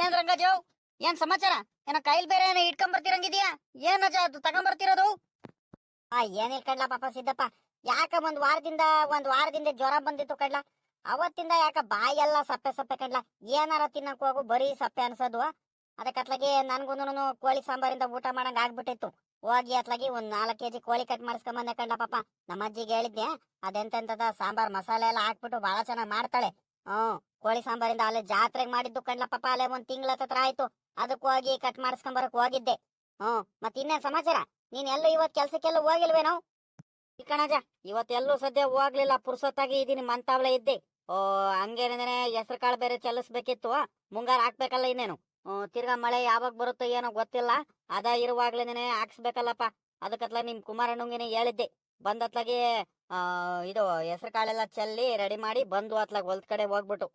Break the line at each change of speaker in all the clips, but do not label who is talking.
ಏನ್ ರಂಗಜು? ಏನ್ ಸಮಾಚಾರ? ಏನ ಕೈಲ್ ಬೇರೆ ಏನ ಇಟ್ಕೊಂಡ್ ಬರ್ತಿರಂಗಿದ್ಯಾ ಏನ್ ಅಜ್ಜ ಅದು? ತಗೊಂಡ್ ಬರ್ತಿರೋದು ಆ ಏನಿಲ್ ಕಡ್ಲ ಪಾಪ ಸಿದ್ದಪ್ಪ. ಯಾಕ ಒಂದ್ ವಾರದಿಂದ ಒಂದ್ ವಾರದಿಂದ ಜ್ವರ ಬಂದಿತ್ತು ಕಡ್ಲ ಅವತ್ತಿಂದ ಯಾಕ ಬಾಯೆಲ್ಲ ಸಪ್ಪೆ ಸಪ್ಪೆ ಕಡ್ಲ ಏನಾರ ತಿನ್ನಕ್ ಹೋಗು ಬರೀ ಸಪ್ಪೆ ಅನ್ಸೋದು ಅದಕ್ಕತ್ಲಾಗಿ ನನ್ಗುನು ಕೋಳಿ ಸಾಂಬಾರಿಂದ ಊಟ ಮಾಡಂಗ್ ಆಗ್ಬಿಟ್ಟಿತ್ತು. ಹೋಗಿ ಅತ್ಲಾಗಿ ಒಂದ್ ನಾಲ್ಕ್ ಕೆಜಿ ಕೋಳಿ ಕಟ್ ಮಾಡಿಸ್ಕೊಂಬಂದೆ ಕಡ್ಲ ಪಾಪ. ನಮ್ಮ ಅಜ್ಜಿಗೆ ಹೇಳಿದ್ದೆ ಅದೆಂತೆಂತದ ಸಾಂಬಾರ್ ಮಸಾಲೆ ಎಲ್ಲ ಹಾಕ್ಬಿಟ್ಟು ಬಹಳ ಚೆನ್ನಾಗಿ ಮಾಡ್ತಾಳೆ. ಹ್ಮ್. ಕೋಳಿ ಸಾಂಬಾರಿಂದ ಅಲ್ಲೇ ಜಾತ್ರೆಗೆ ಮಾಡಿದ್ದು ಕಣ್ಣ ಪಾಪ ಅಲ್ಲೇ ಒಂದ್ ತಿಂಗಳ ಹತ್ರ ಆಯ್ತು. ಅದಕ್ಕೆ ಹೋಗಿ ಕಟ್ ಮಾಡಿಸ್ಕೊಂಡ್ ಬರಕ್ ಹೋಗಿದ್ದೆ. ಹ್ಮ್ ಮತ್ ಇನ್ನೇನ್ ಸಮಾಚಾರ? ನೀನ್ ಎಲ್ಲೂ ಇವತ್ ಕೆಲ್ಸಕ್ಕೆಲ್ಲ ಹೋಗಿಲ್ವೇನೋ ನಾವು? ಕಣಜ ಇವತ್ತೆಲ್ಲೂ ಸದ್ಯ ಹೋಗ್ಲಿಲ್ಲ, ಪುರ್ಸೊತ್ತಾಗಿ ಇದೀನಿ ಮಂತಾವಳೆ ಇದ್ದೆ. ಓ ಹಂಗೇನೇನೆ ಹೆಸರು ಕಾಳು ಬೇರೆ ಚಲಿಸ್ಬೇಕಿತ್ತು, ಮುಂಗಾರ ಹಾಕ್ಬೇಕಲ್ಲ ಇನ್ನೇನು? ತಿರ್ಗಾ ಮಳೆ ಯಾವಾಗ ಬರುತ್ತೋ ಏನೋ ಗೊತ್ತಿಲ್ಲ, ಅದ ಇರುವಾಗ್ಲೇನೆ ಹಾಕ್ಸ್ಬೇಕಲ್ಲಪ್ಪ. ಅದಕ್ಕತ್ಲ ನಿಮ್ ಕುಮಾರಣ್ಣಂಗಿನ ಹೇಳಿದ್ದೆ. ಬಂದತ್ಲಾಗಿ ಆ, ಇದು ಹೆಸರು ಕಾಳೆಲ್ಲ ಚೆಲ್ಲಿ ರೆಡಿ ಮಾಡಿ ಬಂದು ಅತ್ಲಾಗ ಹೊಲ್ದ ಕಡೆ ಹೋಗ್ಬಿಟ್ಟು.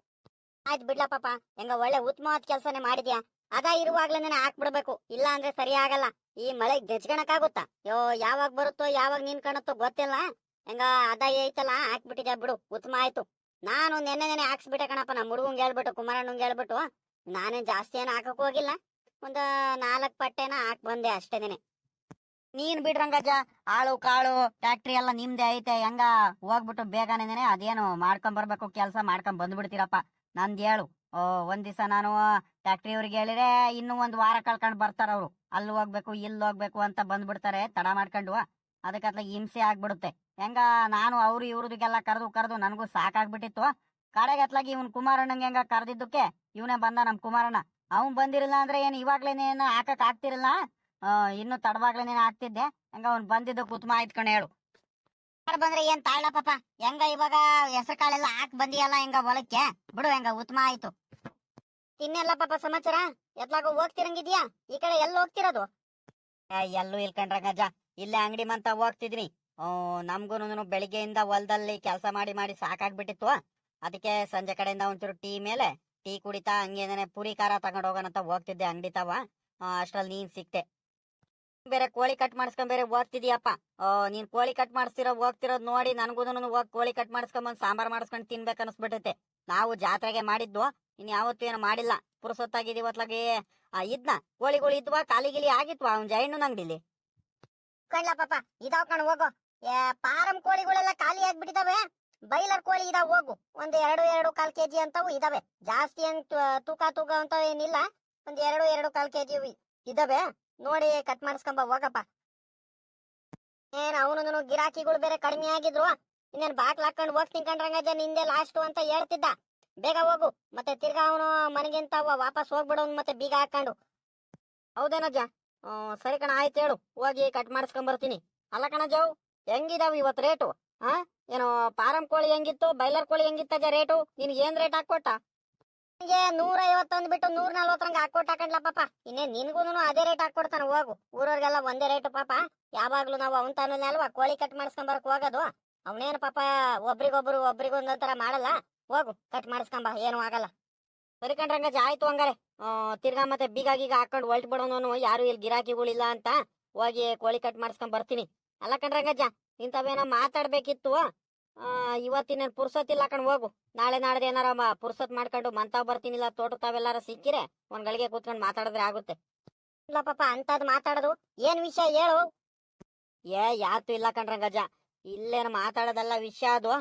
ಆಯ್ತು ಬಿಡ್ಲ ಪಾಪ. ಹೆಂಗ ಒಳ್ಳೆ ಉತ್ತಮವಾದ ಕೆಲಸನೇ ಮಾಡಿದ್ಯಾ? ಅದ ಇರುವಾಗ್ಲೇನೆ ಹಾಕ್ಬಿಡ್ಬೇಕು. ಇಲ್ಲ ಅಂದ್ರೆ ಸರಿ ಆಗಲ್ಲ. ಈ ಮಳೆ ಗೆಜ್ಗಣಕ್ಕಾಗುತ್ತಾ ಯೋ, ಯಾವಾಗ ಬರುತ್ತೋ, ಯಾವಾಗ ನೀನ್ ಕಾಣುತ್ತೋ ಗೊತ್ತಿಲ್ಲ. ಹೆಂಗ ಅದ ಐತಲ್ಲ, ಹಾಕ್ಬಿಟ್ಟಿದ್ಯಾ ಬಿಡು. ಉತ್ತಮ ಆಯ್ತು. ನಾನು ನೆನ್ನೆ ನೆನೆ ಹಾಕ್ಸ್ಬಿಟ್ಟೆ ಕಣಪ್ಪ. ನಮ್ಮ ಹುಡುಗಂಗೆ ಹೇಳ್ಬಿಟ್ಟು, ಕುಮಾರಣ್ಣಂಗೆ ಹೇಳ್ಬಿಟ್ಟು. ನಾನೇನ್ ಜಾಸ್ತಿ ಏನು ಹಾಕಕ್ ಹೋಗಿಲ್ಲ. ಒಂದ ನಾಲ್ಕ್ ಪಟ್ಟೆನ ಹಾಕ್ ಬಂದೆ ಅಷ್ಟೇನೆ ನೀನ್. ಬಿಡ್ರಂಗಜ್ಜ ಆಳು ಕಾಳು ಫ್ಯಾಕ್ಟ್ರಿ ಎಲ್ಲ ನಿಮ್ದೇ ಐತೆ. ಹೆಂಗ ಹೋಗ್ಬಿಟ್ಟು ಬೇಗನೆ ಅದೇನು ಮಾಡ್ಕೊಂಡ್ ಬರ್ಬೇಕು, ಕೆಲಸ ಮಾಡ್ಕೊಂಡ್ ಬಂದ್ಬಿಡ್ತೀರಪ್ಪ. ನಂದ್ ಹೇಳು. ಓ, ಒಂದ್ ದಿವಸ ನಾನು ಫ್ಯಾಕ್ಟ್ರಿ ಅವ್ರಿಗೆ ಹೇಳಿದ್ರೆ ಇನ್ನು ಒಂದ್ ವಾರ ಕಳ್ಕೊಂಡ್ ಬರ್ತಾರ ಅವ್ರು. ಅಲ್ಲಿ ಹೋಗ್ಬೇಕು, ಇಲ್ಲಿ ಹೋಗ್ಬೇಕು ಅಂತ ಬಂದ್ಬಿಡ್ತಾರೆ, ತಡ ಮಾಡ್ಕೊಂಡು ಅದಕ್ಕೆ ಹಿಂಸೆ ಆಗ್ಬಿಡುತ್ತೆ. ಹೆಂಗ ನಾನು ಅವ್ರು ಇವ್ರದಕ್ಕೆಲ್ಲ ಕರೆದು ಕರೆದು ನನಗೂ ಸಾಕಾಗ್ಬಿಟ್ಟಿತ್ತು. ಕಡೆಗತ್ಲಾಗಿ ಇವನ್ ಕುಮಾರಣ್ಣಂಗೆ ಹೆಂಗ ಕರೆದಿದ್ದಕ್ಕೆ ಇವನೇ ಬಂದ ನಮ್ ಕುಮಾರಣ್ಣ. ಅವ್ನ್ ಬಂದಿರಲಿಲ್ಲ ಅಂದ್ರೆ ಏನ್ ಇವಾಗ್ಲೇನೇನು ಹಾಕಕ್ ಆಗ್ತಿರಲ್ಲ? ಇನ್ನು ತಡವಾಗ್ಲೇನೇನು ಆಗ್ತಿದ್ದೆ? ಹೆಂಗ ಅವ್ನ್ ಬಂದಿದ್ದಕ್ಕೆ ಕುತ್ಮ ಆಯ್ತು ಕಣ ಹೇಳು. ಬಂದ್ರೆ ಏನ್ ತಾಳ ಪಾಪ? ಹೆಂಗ ಇವಾಗ ಹೆಸರು ಕಾಳೆಲ್ಲ ಹಾಕ್ ಬಂದಿಯಲ್ಲ ಹೆಂಗ ಹೊಲಕ್ಕೆ? ಬಿಡು ಹೆಂಗ ಉತ್ತಮ ಆಯ್ತು. ಇನ್ನೆಲ್ಲ ಪಾಪ ಸಮಾಚಾರ? ಎತ್ಲಾಗ ಹೋಗ್ತಿರಂಗಿದ್ಯಾ? ಈ ಕಡೆ ಎಲ್ಲ ಹೋಗ್ತಿರೋದು? ಎಲ್ಲೂ ಇಲ್ಕಂಡ್ರಂಗಜ್ಜ ಇಲ್ಲೇ ಅಂಗಡಿ ಮಂತ ಓ ನಮ್ಗೂನು ಬೆಳಿಗ್ಗೆಯಿಂದ ಹೊಲದಲ್ಲಿ ಕೆಲಸ ಮಾಡಿ ಮಾಡಿ ಸಾಕಾಗ್ಬಿಟ್ಟಿತ್ತು. ಅದಕ್ಕೆ ಸಂಜೆ ಕಡೆಯಿಂದ ಒಂಚೂರು ಟೀ ಮೇಲೆ ಟೀ ಕುಡಿತಾ ಹಂಗೇನೆ ಪುರಿ ಖಾರ ತಗೊಂಡ್ ಹೋಗೋಣ ಅಂತ ಹೋಗ್ತಿದ್ದೆ ಅಂಗಡಿ ತಾವ. ಅಷ್ಟ್ರಲ್ಲಿ ನೀನ್ ಸಿಕ್ತೆ. ಬೇರೆ ಕೋಳಿ ಕಟ್ ಮಾಡಿಸ್ಕೊಂಡ್ ಬೇರೆ ಹೋಗ್ತಿದ್ಯಪ್ಪ. ಓ ನೀನ್ ಕೋಳಿ ಕಟ್ ಮಾಡಿಸ್ತಿರೋ ಹೋಗ್ತಿರೋದ್ ನೋಡಿ ನನ್ಗೂನು ಹೋಗಿ ಕೋಳಿ ಕಟ್ ಮಾಡಿಸ್ಕೊಂಡ್ ಬಂದ್ ಸಾಂಬಾರ್ ಮಾಡಿಸ್ಕೊಂಡ್ ತಿನ್ಬೇಕು ಅನ್ಸ್ಬಿಟ್ಟೈತೆ ನಾವು ಜಾತ್ರೆಗೆ ಮಾಡಿದ್ವು ಇನ್ ಯಾವತ್ತೂ ಏನು ಮಾಡಿಲ್ಲ. ಪುರುಸೊತ್ತಾಗಿದ್ ಆ, ಇದ್ನ ಕೋಳಿಗಳು ಇದ್ವಾ ಕಾಲಿಗಿಲಿ ಆಗಿತ್ವಾ ಅವ್ನ್ ಜೈಣ್ಣು ಅಂಗಡಿಲಿ? ಕಣ್ಲ ಪಾಪ ಇದಾವ್ ಕಣ್ ಹೋಗು. ಪಾರಂ ಕೋಳಿಗಳೆಲ್ಲ ಖಾಲಿ ಆಗ್ಬಿಟ್ಟಿದಾವೆ. ಬೈಲರ್ ಕೋಳಿ ಇದಾವ್ ಹೋಗು. ಒಂದ್ ಎರಡು ಎರಡು ಕಾಲ್ ಕೆಜಿ ಅಂತವು ಇದಾವೆ. ಜಾಸ್ತಿ ಏನ್ ತೂಕ ತೂಕ ಅಂತ ಏನಿಲ್ಲ. ಒಂದ್ ಎರಡು ಎರಡು ಕಾಲ್ ಕೆಜಿ ಇದಾವೆ. ನೋಡಿ ಕಟ್ ಮಾಡಿಸ್ಕೊಂಬ, ಹೋಗಪ್ಪ. ಏನ್ ಅವನು ಗಿರಾಕಿಗಳು ಬೇರೆ ಕಡಿಮೆ ಆಗಿದ್ರು? ಇನ್ನೇನ್ ಬಾಕ್ಲ್ ಹಾಕೊಂಡು ಹೋಗ್ತೀನಿ ಕಂಡ್ರಂಗಜ ನಿಂದೆ ಲಾಸ್ಟ್ ಅಂತ ಹೇಳ್ತಿದ್ದ. ಬೇಗ ಹೋಗು. ಮತ್ತೆ ತಿರ್ಗಾ ಅವನು ಮನೆಗಿಂತ ವಾಪಸ್ ಹೋಗ್ಬಿಡೋನ್ ಮತ್ತೆ ಬೀಗ ಹಾಕೊಂಡು ಹೌದೇನಜ್ಜ ಸರಿ ಕಣ, ಆಯ್ತು ಹೇಳು. ಹೋಗಿ ಕಟ್ ಮಾಡಿಸ್ಕೊಂಡ್ ಬರ್ತೀನಿ ಅಲ್ಲ ಕಣ ಜಾವ್ ಹೆಂಗಿದಾವ್ ಇವತ್ ರೇಟು? ಹಾ? ಏನು ಪಾರಂ ಕೋಳಿ ಹೆಂಗಿತ್ತು, ಬೈಲರ್ ಕೋಳಿ ಹೆಂಗಿತ್ತಜ್ಜ ರೇಟು? ನಿನ್ಗೆ ಏನ್ ರೇಟ್ ಹಾಕೊಟ್ಟ ನನಗೆ ನೂರ ಐವತ್ತೊಂದು ಬಿಟ್ಟು ನೂರ ನಲ್ವತ್ತರಂಗ ಹಾಕೊಟ್ಟು ಹಾಕಂಡ್ಲ ಪಾಪ. ಇನ್ನೇ ನಿನ್ಗೂನು ಅದೇ ರೇಟ್ ಹಾಕೊಡ್ತಾನೆ ಹೋಗು. ಊರವ್ರಿಗೆಲ್ಲ ಒಂದೇ ರೇಟ್ ಪಾಪ. ಯಾವಾಗ್ಲೂ ನಾವು ಅವನ್ ತಾನೇ ಅಲ್ವಾ? ಕೋಳಿ ಕಟ್ ಮಾಡಿಸ್ಕೊಂಬರಕ್ ಹೋಗೋದು. ಅವನೇನು ಪಾಪ ಒಬ್ರಿಗೊಬ್ರು ತರ ಮಾಡಲ್ಲ. ಹೋಗು ಕಟ್ ಮಾಡಿಸ್ಕೊಂಬ, ಏನು ಆಗಲ್ಲ. ಸರಿ ಕಣ್ರಂಗಜ್ಜ ಆಯ್ತು ಹಂಗಾರೆ. ತಿರ್ಗಾ ಮತ್ತೆ ಬೀಗ ಗೀಗ ಹಾಕೊಂಡು ಹೊಲ್ಟ್ ಬಿಡೋನು ಯಾರು ಇಲ್ಲಿ ಗಿರಾಕಿಗಳಿಲ್ಲ ಅಂತ ಹೋಗಿ ಕೋಳಿ ಕಟ್ ಮಾಡಿಸ್ಕೊಂಡ್ ಬರ್ತೀನಿ. ಅಲ್ಲ ಕಂಡ್ರಂಗಜ್ಜ ಇಂಥವೇನೋ ಮಾತಾಡ್ಬೇಕಿತ್ತು. ಇವತ್ತಿನ ಪುರ್ಸೊತ್ತಿಲ್ಲ ಕಣ್ ಹೋಗು. ನಾಳೆ ನಾಡ್ದು ಏನಾರ ಪುರ್ಸತ್ ಮಾಡ್ಕೊಂಡು ಮಂತಾವ್ ಬರ್ತೀನಿಲ್ಲ ತೋಟ ತಾವೆಲ್ಲಾರ ಸಿಕ್ಕಿರೆ ಒಂದ್ ಗಳಿಗೆ ಕೂತ್ಕೊಂಡು ಮಾತಾಡಿದ್ರೆ ಆಗುತ್ತೆ. ಇಲ್ಲ ಪಾಪ ಅಂತದ್ ಮಾತಾಡೋದು ಏನ್ ವಿಷಯ ಹೇಳು. ಏ ಯಾತು ಇಲ್ಲ ಕಣ್ರಂಗಜ್ಜ ಇಲ್ಲೇನು ಮಾತಾಡೋದಲ್ಲ ವಿಷಯ ಅದು.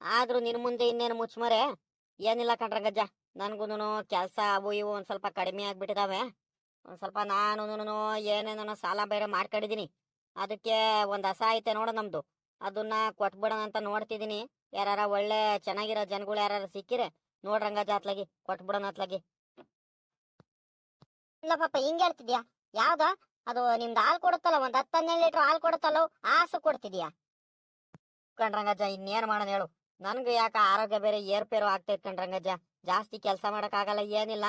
ಆದ್ರೂ ನಿನ್ ಮುಂದೆ ಇನ್ನೇನು ಮುಚ್ಮರೆ? ಏನಿಲ್ಲ ಕಣ್ರಂಗಜ್ಜ ನನ್ಗೂನು ಕೆಲ್ಸ ಅವು ಇವು ಒಂದ್ ಸ್ವಲ್ಪ ಕಡಿಮೆ ಆಗ್ಬಿಟ್ಟಿದಾವೆ. ಒಂದ್ ಸ್ವಲ್ಪ ನಾನು ಏನೇನೋ ಸಾಲ ಬೇರೆ ಮಾಡ್ಕೊಂಡಿದೀನಿ. ಅದಕ್ಕೆ ಒಂದ್ ಹಸ ಐತೆ ನೋಡು ನಮ್ದು. ಅದನ್ನ ಕೊಟ್ಬಿಡೋಣ ಅಂತ ನೋಡ್ತಿದೀನಿ ಯಾರ ಒಳ್ಳೆ ಚೆನ್ನಾಗಿರೋ ಜನಗಳು ಯಾರು ಸಿಕ್ಕಿರೆ ನೋಡ್ರಂಗ ಜಾತ್ಲಾಗಿ ಕೊಟ್ಬಿಡೋಣ ಅತ್ಲಾಗಿ. ಇಲ್ಲ ಪಾಪ ಹಿಂಗೆ ಹೇಳ್ತಿದ್ಯಾ? ಯಾವ್ದ? ಅದು ನಿಮ್ದು ಹಾಲು ಕೊಡುತ್ತಲ್ಲ ಒಂದ್ ಹತ್ತು ಹನ್ನೆರಡು ಲೀಟರ್ ಹಾಲು ಕೊಡುತ್ತಲ್ಲ ಆಸು ಕೊಡ್ತಿದ್ಯಾ? ಕಣ್ರಂಗಜ್ಜ ಇನ್ನೇನ್ ಮಾಡೋಣ ಹೇಳು. ನನ್ಗೆ ಯಾಕ ಆರೋಗ್ಯ ಬೇರೆ ಏರ್ಪೇರು ಆಗ್ತೈತ್ ಕಣ್ರಂಗಜ್ಜ ಜಾಸ್ತಿ ಕೆಲಸ ಮಾಡಕ್ ಆಗಲ್ಲ ಏನಿಲ್ಲ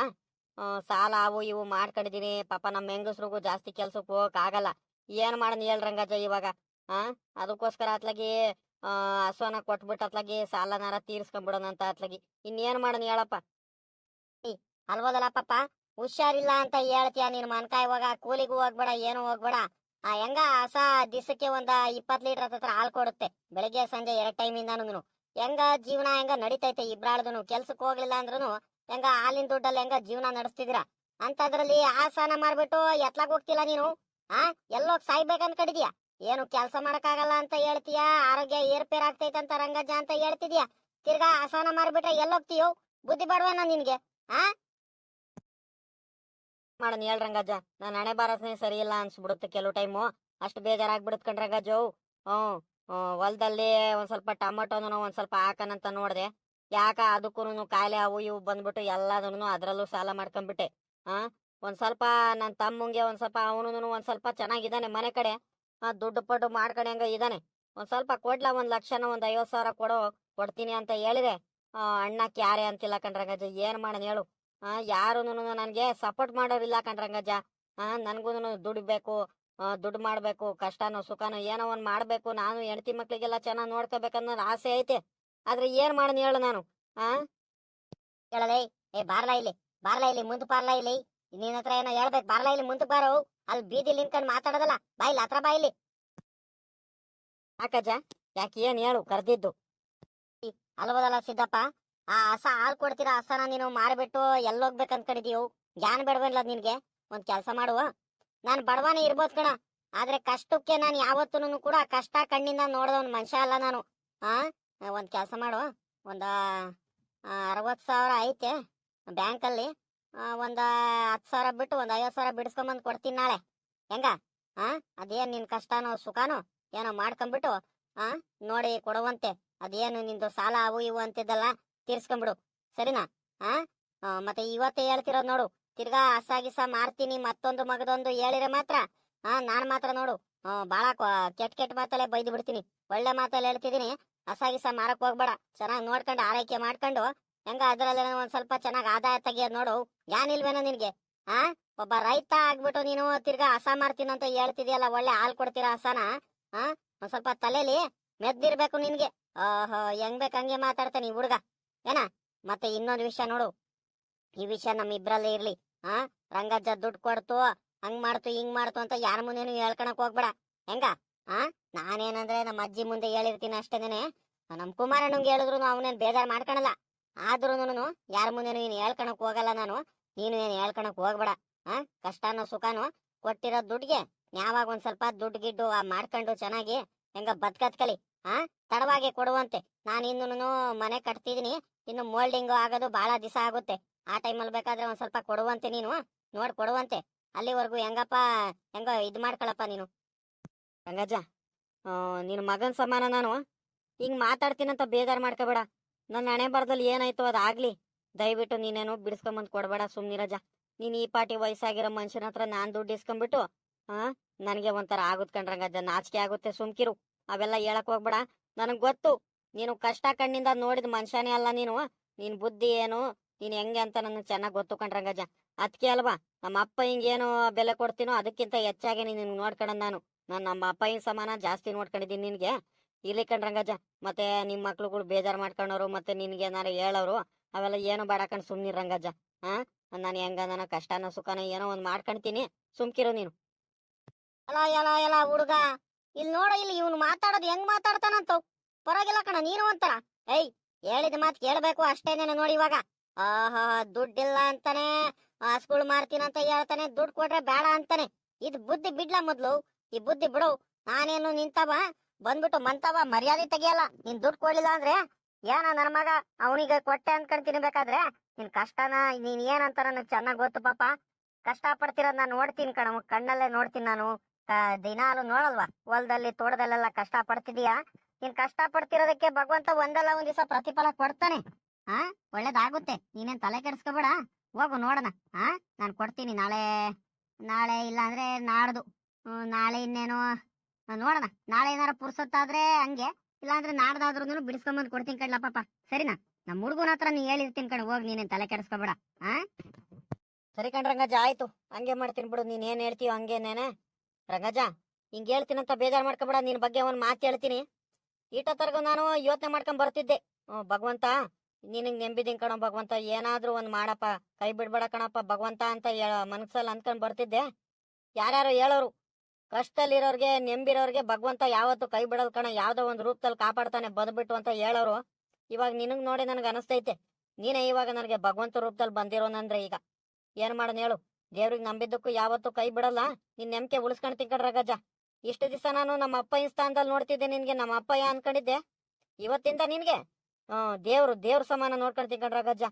ಸಾಲ ಅವು ಇವು ಮಾಡ್ಕೊಂಡಿದೀನಿ ಪಾಪ ನಮ್ಮ ಹೆಂಗಸ್ರಿಗೂ ಜಾಸ್ತಿ ಕೆಲ್ಸಕ್ಕೆ ಹೋಗಕ್ ಆಗಲ್ಲ. ಏನ್ ಮಾಡೋಣ ಹೇಳ್ರಂಗಜ್ಜ ಇವಾಗ? ಆ? ಅದಕ್ಕೋಸ್ಕರ ಅತ್ಲಾಗಿ, ಆ, ಹಸುವನ್ನ ಕೊಟ್ಬಿಟ್ಟು ಅತ್ಲಾಗಿ ಸಾಲನಾರ ತೀರ್ಸ್ಕೊಂಡ್ಬಿಡೋಣ ಅಂತ ಅತ್ಲಾಗಿ. ಇನ್ನೇನ್ ಮಾಡೋಣ ಹೇಳಪ್ಪ? ಅಲ್ವದಲ್ಲ ಪಾಪ? ಹುಷಾರಿಲ್ಲ ಅಂತ ಹೇಳ್ತೀಯ ನೀನ್ ಮನ್ಕಾಯ್ ಇವಾಗ ಕೂಲಿಗೂ ಹೋಗ್ಬೇಡ, ಏನು ಹೋಗ್ಬೇಡ. ಆ, ಹೆಂಗ ಹಸ ದಿಸಕ್ಕೆ ಒಂದ ಇಪ್ಪತ್ ಲೀಟರ್ ಹತ್ರ ಹಾಲ್ ಕೊಡುತ್ತೆ? ಬೆಳಿಗ್ಗೆ, ಸಂಜೆ ಎರಡ್ ಟೈಮ್ ಇಂದಾನು ಹೆಂಗ ಜೀವನ, ಹೆಂಗ ನಡಿತೈತೆ ಇಬ್ರಾಳ್ದುನು ಕೆಲ್ಸಕ್ಕೆ ಹೋಗ್ಲಿಲ್ಲ ಅಂದ್ರೂ ಹೆಂಗ ಹಾಲಿನ ದುಡ್ಡಲ್ಲಿ ಹೆಂಗ ಜೀವನ ನಡೆಸ್ತಿದ್ರ?
ಅಂತದ್ರಲ್ಲಿ ಆಸನ ಮಾಡ್ಬಿಟ್ಟು ಎತ್ಲಾಗ ಹೋಗ್ತಿಲ್ಲ ನೀನು? ಆ? ಎಲ್ಲೋಗ್ ಸಾಯ್ಬೇಕಂತ ಅನ್ಕೊಂಡಿದ್ಯಾ ಏನು ಕೆಲಸ ಮಾಡಕ್ಕಾಗಲ್ಲ ಅಂತ ಹೇಳ್ತೀಯಾ? ಆರೋಗ್ಯ ಏರ್ಪೇರ್ ಆಗ್ತೈತಂತ ರಂಗಜ್ಜ ಅಂತ ಹೇಳ್ತಿದ್ಯಾ? ತಿರ್ಗಾ ಆಸನ ಮಾಡ್ಬಿಟ್ರೆ ಎಲ್ಲೋಗ್ತೀಯೋ? ಬುದ್ಧಿ ಬಡವನ ನಿನ್ಗೆ, ಆ? ಮಾಡೋಣ ಹೇಳ್ ರಂಗಜ್ಜ, ನಾನು ಹಣೆ ಬಾರಸ್ನೇ ಸರಿ ಇಲ್ಲ ಅನ್ಸ್ಬಿಡುತ್ತೆ ಕೆಲವು ಟೈಮು ಅಷ್ಟು ಬೇಜಾರಾಗ್ಬಿಡುತ್ತೆ ಕಣ್ ರಂಗಜ್ಜು ಹ್ಞೂ ಹೊಲದಲ್ಲಿ ಒಂದ್ ಸ್ವಲ್ಪ ಟೊಮೊಟೊನು ಒಂದ್ ಸ್ವಲ್ಪ ಹಾಕನಂತ ನೋಡ್ದೆ. ಯಾಕ ಅದಕ್ಕೂ ಕಾಯಿಲೆ ಅವು ಇವು ಬಂದ್ಬಿಟ್ಟು ಎಲ್ಲದನ್ನು ಅದ್ರಲ್ಲೂ ಸಾಲ ಮಾಡ್ಕೊಂಡ್ಬಿಟ್ಟೆ ಆ? ಒಂದ್ ಸ್ವಲ್ಪ ನನ್ನ ತಮ್ಮಂಗೆ ಒಂದ್ ಸ್ವಲ್ಪ ಅವನು ಒಂದ್ ಸ್ವಲ್ಪ ಚೆನ್ನಾಗಿದ್ದಾನೆ ಮನೆ ಕಡೆ. ಆ ದುಡ್ಡು ಪಡ್ಡು ಮಾಡ್ಕೊಂಡಂಗ ಇದ್ದಾನೆ ಒಂದ್ ಸ್ವಲ್ಪ ಕೊಡ್ಲಾ ಒಂದ್ ಲಕ್ಷನ ಒಂದ್ ಐವತ್ ಸಾವಿರ ಕೊಡೋ ಕೊಡ್ತೀನಿ ಅಂತ ಹೇಳಿದೆ. ಆ, ಅಣ್ಣ ಕ್ಯಾರೆ ಅಂತಿಲ್ಲ ಕಣ್ರಂಗಜ್ಜ ಏನ್ ಮಾಡೋಣ ಹೇಳು. ಯಾರು ನನಗೆ ಸಪೋರ್ಟ್ ಮಾಡೋರಿಲ್ಲ ಕಣ್ರಂಗಜ್ಜ. ಆ ನನ್ಗೂ ದುಡಿಬೇಕು ಆ, ದುಡ್ಡು ಮಾಡ್ಬೇಕು ಕಷ್ಟನೋ ಸುಖನೋ ಏನೋ ಒಂದ್ ಮಾಡ್ಬೇಕು. ನಾನು ಹೆಂಡತಿ ಮಕ್ಳಿಗೆಲ್ಲ ಚೆನ್ನಾಗ್ ನೋಡ್ಕೋಬೇಕನ್ನೋ ಆಸೆ ಐತೆ. ಆದ್ರೆ ಏನ್ ಮಾಡೋಣ ಹೇಳು ನಾನು? ಆ? ಹೇಳಲೇ ಏ ಬಾರ್ಲಾ ಇಲ್ಲಿ ಬಾರ್ಲಾ ಇಲ್ಲಿ ಮುಂದ್ ಬಾರ್ಲಾ ಇಲ್ಲಿ. ನಿನ್ನ ಹತ್ರ ಏನೋ ಹೇಳ್ಬೇಕು? ಬಾರ್ಲಾ ಇಲ್ಲಿ ಮುಂದೆ ಬಾರೋ. ಅಲ್ಲಿ ಬೀದಿ ನಿಂತ್ಕೊಂಡು ಮಾತಾಡೋದಲ್ಲ. ಬಾಯಿಲಿ ಹತ್ರ ಬಾಯಿಲಿ ಯಾಕಜ್ಜ? ಯಾಕೆ ಏನ್ ಹೇಳು? ಕರ್ದಿದ್ದು. ಅಲ್ವದಲ್ಲ ಸಿದ್ದಪ್ಪ? ಆ ಹಸ ಹಾಲ್ ಕೊಡ್ತೀರಾ ಹಸನ ನೀನು? ಮಾರ್ಬಿಟ್ಟು ಎಲ್ಲೋಗ್ಬೇಕು ಅನ್ಕೊಂಡಿದೀವು ಜ್ಞಾನ ಬೇಡವಲ್ಲ ನಿನ್ಗೆ? ಒಂದ್ ಕೆಲಸ ಮಾಡುವ? ನಾನ್ ಬಡವನೇ ಇರ್ಬೋದ್ ಕಣ. ಆದ್ರೆ ಕಷ್ಟಕ್ಕೆ ನಾನು ಯಾವತ್ತೂ ಕೂಡ ಕಷ್ಟ ಕಣ್ಣಿಂದ ನೋಡ್ದವನ್ ಮನುಷ್ಯ ಅಲ್ಲ ನಾನು. ಆ? ಒಂದ್ ಕೆಲಸ ಮಾಡುವ? ಒಂದ ಅರವತ್ ಸಾವಿರ ಐತೆ ಬ್ಯಾಂಕಲ್ಲಿ. ಒಂದ ಹತ್ತು ಸಾವಿರ ಬಿಟ್ಟು ಒಂದು ಐವತ್ತು ಸಾವಿರ ಬಿಡಿಸ್ಕೊಂಬಂದ್ ಕೊಡ್ತೀನಿ ನಾಳೆ. ಹೆಂಗ? ಆ ಅದೇನು ನಿನ್ ಕಷ್ಟನೋ ಸುಖನೋ? ಏನೋ ಮಾಡ್ಕೊಂಬಿಟ್ಟು ಆ ನೋಡಿ ಕೊಡುವಂತೆ. ಅದೇನು ನಿಂದು ಸಾಲ ಅವು ಇವು ಅಂತಿದ್ದಲ್ಲ ತೀರ್ಸ್ಕೊಂಬಿಡು. ಸರಿನಾ? ಆ, ಮತ್ತೆ ಇವತ್ತೇ ಹೇಳ್ತಿರೋದು ನೋಡು. ತಿರ್ಗಾ ಅಸಾಗಿಸ ಗಿಸ ಮಾರ್ತೀನಿ ಮತ್ತೊಂದು ಮಗದೊಂದು ಹೇಳಿರೆ ಮಾತ್ರ. ಆ ನಾನು ಮಾತ್ರ ನೋಡು. ಭಾಳ ಕೆಟ್ಟ ಕೆಟ್ಟ ಮಾತಲ್ಲೇ ಬೈದು ಬಿಡ್ತೀನಿ. ಒಳ್ಳೆ ಮಾತಲ್ಲಿ ಹೇಳ್ತಿದೀನಿ ಅಸಾಗಿಸ ಗಿಸ ಮಾರಕ್ ಹೋಗ್ಬೇಡ. ಚೆನ್ನಾಗಿ ನೋಡ್ಕೊಂಡು ಆರೈಕೆ ಮಾಡ್ಕೊಂಡು ಹೆಂಗ ಅದ್ರಲ್ಲಿ ಒಂದ್ ಸ್ವಲ್ಪ ಚೆನ್ನಾಗ್ ಆದಾಯ ತೆಗಿಯೋದು ನೋಡು. ಏನಿಲ್ವೇನೋ ನಿನ್ಗೆ? ಆ? ಒಬ್ಬ ರೈತ ಆಗ್ಬಿಟ್ಟು ನೀನು ತಿರ್ಗಾ ಹಸ ಮಾಡ್ತೀನಿ ಅಂತ ಹೇಳ್ತಿದ್ಯಲ್ಲ, ಒಳ್ಳೆ ಹಾಲ್ ಕೊಡ್ತೀರಾ ಹಸನ? ಆ? ಒಂದ್ ಸ್ವಲ್ಪ ತಲೆಲಿ ಮೆದ್ದಿರ್ಬೇಕು ನಿನ್ಗೆ. ಓಹೋ, ಹೆಂಗ್ ಬೇಕ್ ಹಂಗೆ ಮಾತಾಡ್ತಾನೆ ಹುಡುಗ. ಏನ? ಮತ್ತೆ ಇನ್ನೊಂದ್ ವಿಷಯ ನೋಡು. ಈ ವಿಷಯ ನಮ್ ಇಬ್ರಲ್ಲೇ ಇರ್ಲಿ. ಆ? ರಂಗಜ್ಜ ದುಡ್ಡು ಕೊಡ್ತು, ಹಂಗ್ ಮಾಡ್ತು, ಹಿಂಗ್ ಮಾಡ್ತು ಅಂತ ಯಾರ ಮುಂದೇನು ಹೇಳ್ಕೊಳಕ್ ಹೋಗ್ಬೇಡ. ಹೆಂಗ? ಆ? ನಾನೇನಂದ್ರೆ ನಮ್ಮ ಅಜ್ಜಿ ಮುಂದೆ ಹೇಳಿರ್ತೀನಿ ಅಷ್ಟೇನೆ ನಮ್ ಕುಮಾರಣ್ಣಂಗೆ ಹೇಳಿದ್ರು ಅವನೇನ್ ಬೇಜಾರ್ ಮಾಡ್ಕೊಳಲ್ಲ ಆದ್ರೂನು ಯಾರ ಮುಂದೆನು ನೀನು ಹೇಳ್ಕೊಳಕ್ ಹೋಗಲ್ಲ ನಾನು, ನೀನು ಏನು ಹೇಳ್ಕೊಳಕ್ ಹೋಗ್ಬೇಡ, ಆ? ಕಷ್ಟನೋ ಸುಖನೋ ಕೊಟ್ಟಿರೋ ದುಡ್ಗೆ ಯಾವಾಗ ಒಂದ್ ಸ್ವಲ್ಪ ದುಡ್ಡು ಗಿಡ್ಡು ಮಾಡ್ಕೊಂಡು ಚೆನ್ನಾಗಿ ಹೆಂಗ ಬದ್ಕತ್ಕಲಿ ಆ? ತಡವಾಗಿ ಕೊಡುವಂತೆ. ನಾನು ಇನ್ನು ಮನೆ ಕಟ್ತಿದೀನಿ, ಇನ್ನು ಮೋಲ್ಡಿಂಗ್ ಆಗೋದು ಬಹಳ ದಿವಸ ಆಗುತ್ತೆ. ಆ ಟೈಮಲ್ಲಿ ಬೇಕಾದ್ರೆ ಒಂದ್ ಸ್ವಲ್ಪ ಕೊಡುವಂತೆ ನೀನು, ನೋಡ್ ಕೊಡುವಂತೆ. ಅಲ್ಲಿವರೆಗೂ ಹೆಂಗಪ್ಪ, ಹೆಂಗ ಇದ್ ಮಾಡ್ಕೊಳಪ್ಪ ನೀನು. ಹಂಗಜ್ಜ ನಿನ್ ಮಗನ್ ಸಮಾನ ನಾನು. ಹಿಂಗ್ ಮಾತಾಡ್ತೀನಂತ ಬೇಜಾರ್ ಮಾಡ್ಕೋಬೇಡ. ನನ್ನ ಹಣೆ ಬರದಲ್ಲಿ ಏನಾಯ್ತು ಅದಾಗ್ಲಿ. ದಯವಿಟ್ಟು ನೀನೇನು ಬಿಡಿಸ್ಕೊಂಬಂದು ಕೊಡ್ಬೇಡ ಸುಮ್ನಿರಜ. ನೀನ್ ಈ ಪಾಟಿ ವಯಸ್ಸಾಗಿರೋ ಮನುಷ್ಯನ ಹತ್ರ ನಾನ್ ದುಡ್ಡು ಇಸ್ಕೊಂಡ್ಬಿಟ್ಟು ಆ, ನನಗೆ ಒಂಥರ ಆಗುತ್ ಕಂಡ್ರಂಗಜ್ಜ ನಾಚಿಕೆ ಆಗುತ್ತೆ ಸುಮ್ಕಿರು. ಅವೆಲ್ಲ ಹೇಳಕ್ ಹೋಗ್ಬೇಡ. ನನಗ್ ಗೊತ್ತು, ನೀನು ಕಷ್ಟ ಕಣ್ಣಿಂದ ನೋಡಿದ ಮನುಷ್ಯನೇ ಅಲ್ಲ ನೀನು. ನಿನ್ ಬುದ್ಧಿ ಏನು, ನೀನ್ ಹೆಂಗೆ ಅಂತ ನನಗೆ ಚೆನ್ನಾಗ್ ಗೊತ್ತು ಕಣ್ರಂಗಜ್ಜ ಅದಕ್ಕೆ ಅಲ್ವಾ ನಮ್ಮ ಅಪ್ಪ ಹಿಂಗೇನು ಬೆಲೆ ಕೊಡ್ತೀನೋ ಅದಕ್ಕಿಂತ ಹೆಚ್ಚಾಗಿ ನೀನ್ ನೋಡ್ಕೊಂಡ್ ನಾನು. ನಾನು ನಮ್ಮ ಅಪ್ಪನ ಸಮಾನ ಜಾಸ್ತಿ ನೋಡ್ಕೊಂಡಿದ್ದೀನಿ ನಿನ್ಗೆ. ಇಲ್ಲಿ ಕಣ್ರಂಗಜ್ಜ ಮತ್ತೆ ನಿಮ್ ಮಕ್ಳುಗಳು ಬೇಜಾರ್ ಮಾಡ್ಕೊಂಡವ್ರು ಮತ್ತೆ ನಿನ್ಗೆ ಏನಾರ ಹೇಳೋರು, ಅವೆಲ್ಲ ಏನು ಬೇಡ ಕಣ್ ಸುಮ್ನಿರ್ ರಂಗಜ್ಜ. ಹಾ? ನಾನು ಹೆಂಗ ಕಷ್ಟನ ಸುಖನ ಏನೋ ಒಂದ್ ಮಾಡ್ಕೊಂತೀನಿ ಸುಮ್ಕಿರು ನೀನು. ಹುಡುಗ ಇಲ್ಲಿ ನೋಡ ಇಲ್ಲಿ ಇವ್ನು ಮಾತಾಡೋದು ಹೆಂಗ್ ಮಾತಾಡ್ತಾನಂತ. ಪರವಾಗಿಲ್ಲ ಕಣ, ನೀನು ಅಂತಾರ ಏಯ್, ಹೇಳಿದ ಮಾತ್ ಕೇಳ್ಬೇಕು ಅಷ್ಟೇನೇನು ನೋಡಿ ಇವಾಗ. ಆಹಾ, ದುಡ್ಡಿಲ್ಲ ಅಂತಾನೆ ಹಸ್ಗಳು ಮಾರ್ತೀನಂತ ಹೇಳ್ತಾನೆ, ದುಡ್ಡು ಕೊಟ್ರೆ ಬೇಡ ಅಂತಾನೆ. ಇದ್ ಬುದ್ಧಿ ಬಿಡ್ಲ ಮೊದ್ಲು, ಈ ಬುದ್ಧಿ ಬಿಡು, ನಾನೇನು ನಿಂತವ ಬಂದ್ಬಿಟ್ಟು ಮಂತವ ಮರ್ಯಾದೆ ತೆಗಿಯಲ್ಲ. ನೀನ್ ದುಡ್ಡು ಕೊಡ್ಲಿಲ್ಲ ಅಂದ್ರೆ ಏನ ನನ್ನ ಮಗ? ಅವನಿಗೆ ಕೊಟ್ಟೆ ಅನ್ಕೊಂಡ್ ತಿನ್ಬೇಕಾದ್ರೆ ನಿನ್ ಕಷ್ಟನ, ನೀನ್ ಏನಂತ ನನಗ್ ಚೆನ್ನಾಗ್ ಗೊತ್ತು ಪಾಪ. ಕಷ್ಟ ಪಡ್ತಿರೋದ್ ನಾನು ನೋಡ್ತೀನಿ ಕಣ ಕಣ್ಣಲ್ಲೇ ನೋಡ್ತೀನಿ ನಾನು. ದಿನಾಲು ನೋಡಲ್ವಾ? ಹೊಲದಲ್ಲಿ, ತೋಟದಲ್ಲೆಲ್ಲ ಕಷ್ಟ ಪಡ್ತಿದೀಯಾ ನೀನ್ ಕಷ್ಟ ಪಡ್ತಿರೋದಕ್ಕೆ ಭಗವಂತ ಒಂದಲ್ಲ, ಒಂದ್ ದಿವಸ ಪ್ರತಿಫಲ ಕೊಡ್ತಾನೆ. ಆ, ಒಳ್ಳೇದಾಗುತ್ತೆ. ನೀನೇನ್ ತಲೆ ಕೆಡಿಸ್ಕೋಬೇಡ. ಹೋಗು, ನೋಡೋಣ. ಆ, ನಾನ್ ಕೊಡ್ತೀನಿ ನಾಳೆ ನಾಳೆ ಇಲ್ಲ ಅಂದ್ರೆ ನಾಡ್ದು ನಾಳೆ ಇನ್ನೇನು ನೋಡೋಣ. ನಾಳೆ ಏನಾರ ಪುರ್ಸೊತ್ತಾದ್ರೆ ಹಂಗೆ. ಇಲ್ಲಾಂದ್ರೆ ನಾಡ್ದಾದ್ರೂ ಬಂದು ಕೊಡ್ತೀನಿ ಕಡ್ಲ ಪಾಪ. ಸರಿನಾ? ನಮ್ಮ ಹುಡುಗನ ಹತ್ರ ನೀ ಹೇಳಿರ್ತೀನಿ ಕಣ, ಹೋಗಿ ನೀನ್ ತಲೆ ಕೆಡಿಸ್ಕೊಬೇಡ. ಆ? ಸರಿ ಕಣ್ ರಂಗಜ್ಜ, ಆಯ್ತು. ಹಂಗೆ ಮಾಡ್ತೀನಿ ಬಿಡು. ನೀನ್ ಏನ್ ಹೇಳ್ತೀವ ಹಂಗೇನೇನೆ. ಹಿಂಗ್ ಹೇಳ್ತೀನಂತ ಬೇಜಾರ್ ಮಾಡ್ಕೊಬೇಡ. ನಿನ್ ಬಗ್ಗೆ ಒಂದ್ ಮಾತು ಹೇಳ್ತೀನಿ. ಈಟತ್ತರ್ಗು ನಾನು ಯೋಚನೆ ಮಾಡ್ಕೊಂಡ್ ಬರ್ತಿದ್ದೆ. ಭಗವಂತ, ನಿನಗ್ ನೆಂಬಿದೀನ್ ಕಣೋ ಭಗವಂತ. ಏನಾದ್ರೂ ಒಂದ್ ಮಾಡಪ್ಪ. ಕೈ ಬಿಡ್ಬೇಡ ಕಣಪ್ಪ ಭಗವಂತ ಅಂತ ಹೇಳ- ಅಂದ್ಕೊಂಡ್ ಬರ್ತಿದ್ದೆ. ಯಾರ್ಯಾರು ಹೇಳೋರು. ಕಷ್ಟದಲ್ಲಿರೋರ್ಗೆ, ನೆಂಬಿರೋರ್ಗೆ ಭಗವಂತ ಯಾವತ್ತು ಕೈ ಬಿಡಲ್ ಕಣ. ಯಾವ್ದೋ ಒಂದ್ ರೂಪದಲ್ಲಿ ಕಾಪಾಡ್ತಾನೆ ಬಂದ್ಬಿಟ್ಟು ಅಂತ ಹೇಳೋರು. ಇವಾಗ ನಿನಗ್ ನೋಡಿ ನನಗೆ ಅನಿಸ್ತೈತೆ. ನೀನೇ ಇವಾಗ ನನಗೆ ಭಗವಂತ ರೂಪದಲ್ಲಿ ಬಂದಿರೋನಂದ್ರೆ ಈಗ.
ಏನ್ ಮಾಡೋಣ ಹೇಳು. ದೇವ್ರಿಗೆ ನಂಬಿದ್ದಕ್ಕೂ ಯಾವತ್ತೂ ಕೈ ಬಿಡಲ್ಲ. ನಿನ್ ನೆಮ್ಕೆ ಉಳಿಸ್ಕೊಂಡ್ ತಿಂಕಡ್ರ ಗಜ. ಇಷ್ಟು ದಿವಸ ನಾನು ನಮ್ಮ ಅಪ್ಪಯ್ಯ ಸ್ಥಾನದಲ್ಲಿ ನೋಡ್ತಿದ್ದೆ ನಿನ್ಗೆ. ನಮ್ಮ ಅಪ್ಪಯ್ಯ ಅನ್ಕೊಂಡಿದ್ದೆ. ಇವತ್ತಿಂದ ನಿನ್ಗೆ. ಹ್ಮ್ ದೇವ್ರು, ದೇವ್ರ ಸಮಾನ ನೋಡ್ಕೊಂಡ್ ತಿಂಕಡ್ರ ಗಜ್ಜ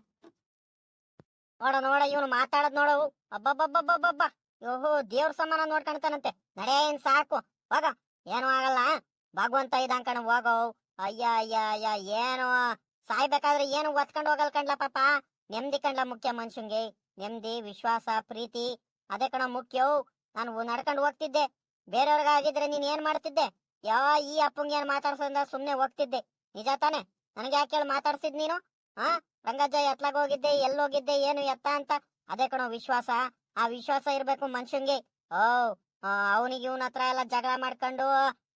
ನೋಡ ನೋಡ, ಇವನು ಮಾತಾಡದ್ ನೋಡವು ಅಬ್ಬಬ್ಬಬ್ಬಬ್ಬಬ್ಬ ಓಹೋ, ದೇವ್ರ ಸಮಾನ ನೋಡ್ಕೊಂತಾನಂತೆ ನಡೇನ್ ಸಾಕು. ಹೋಗ. ಏನು ಆಗಲ್ಲ. ಭಗವಂತ ಇದಂಗ್ ಕಣ, ಹೋಗೋ. ಅಯ್ಯ ಅಯ್ಯ ಅಯ್ಯ, ಏನು. ಸಾಯ್ಬೇಕಾದ್ರೆ ಏನು ಒತ್ಕೊಂಡ್ ಹೋಗಲ್ ಕಂಡ್ಲ ಪಾಪ? ನೆಮ್ಮದಿ ಕಂಡ್ಲ ಮುಖ್ಯ ಮನುಷ್ಯಂಗೆ. ನೆಮ್ಮದಿ, ವಿಶ್ವಾಸ, ಪ್ರೀತಿ. ಅದೇ ಕಣ ಮುಖ್ಯವು ನಾನು ನಡ್ಕೊಂಡು ಹೋಗ್ತಿದ್ದೆ. ಬೇರೆಯವ್ರಿಗಾಗಿದ್ರೆ ನೀನ್ ಏನ್ ಮಾಡ್ತಿದ್ದೆ? ಯಾವ ಈ ಅಪ್ಪಂಗೆ ಏನ್ ಮಾತಾಡ್ಸಂದ ಸುಮ್ನೆ ಹೋಗ್ತಿದ್ದೆ. ನಿಜ ತಾನೆ? ನನಗೆ ಯಾಕೆ ಹೇಳಿ ಮಾತಾಡ್ಸಿದ್ ನೀನು? ಹಾ ರಂಗಜ್ಜ ಎತ್ಲಾಗ ಹೋಗಿದ್ದೆ ಎಲ್ಲೋಗಿದ್ದೆ ಏನು ಎತ್ತ ಅಂತ? ಅದೇ ಕಣೋ ವಿಶ್ವಾಸ. ಆ ವಿಶ್ವಾಸ ಇರಬೇಕು ಮನುಷ್ಯಂಗೆ ಓ ಅವನಿಗೆ ಇವನ ಹತ್ರ ಎಲ್ಲ ಜಗಳ ಮಾಡ್ಕೊಂಡು,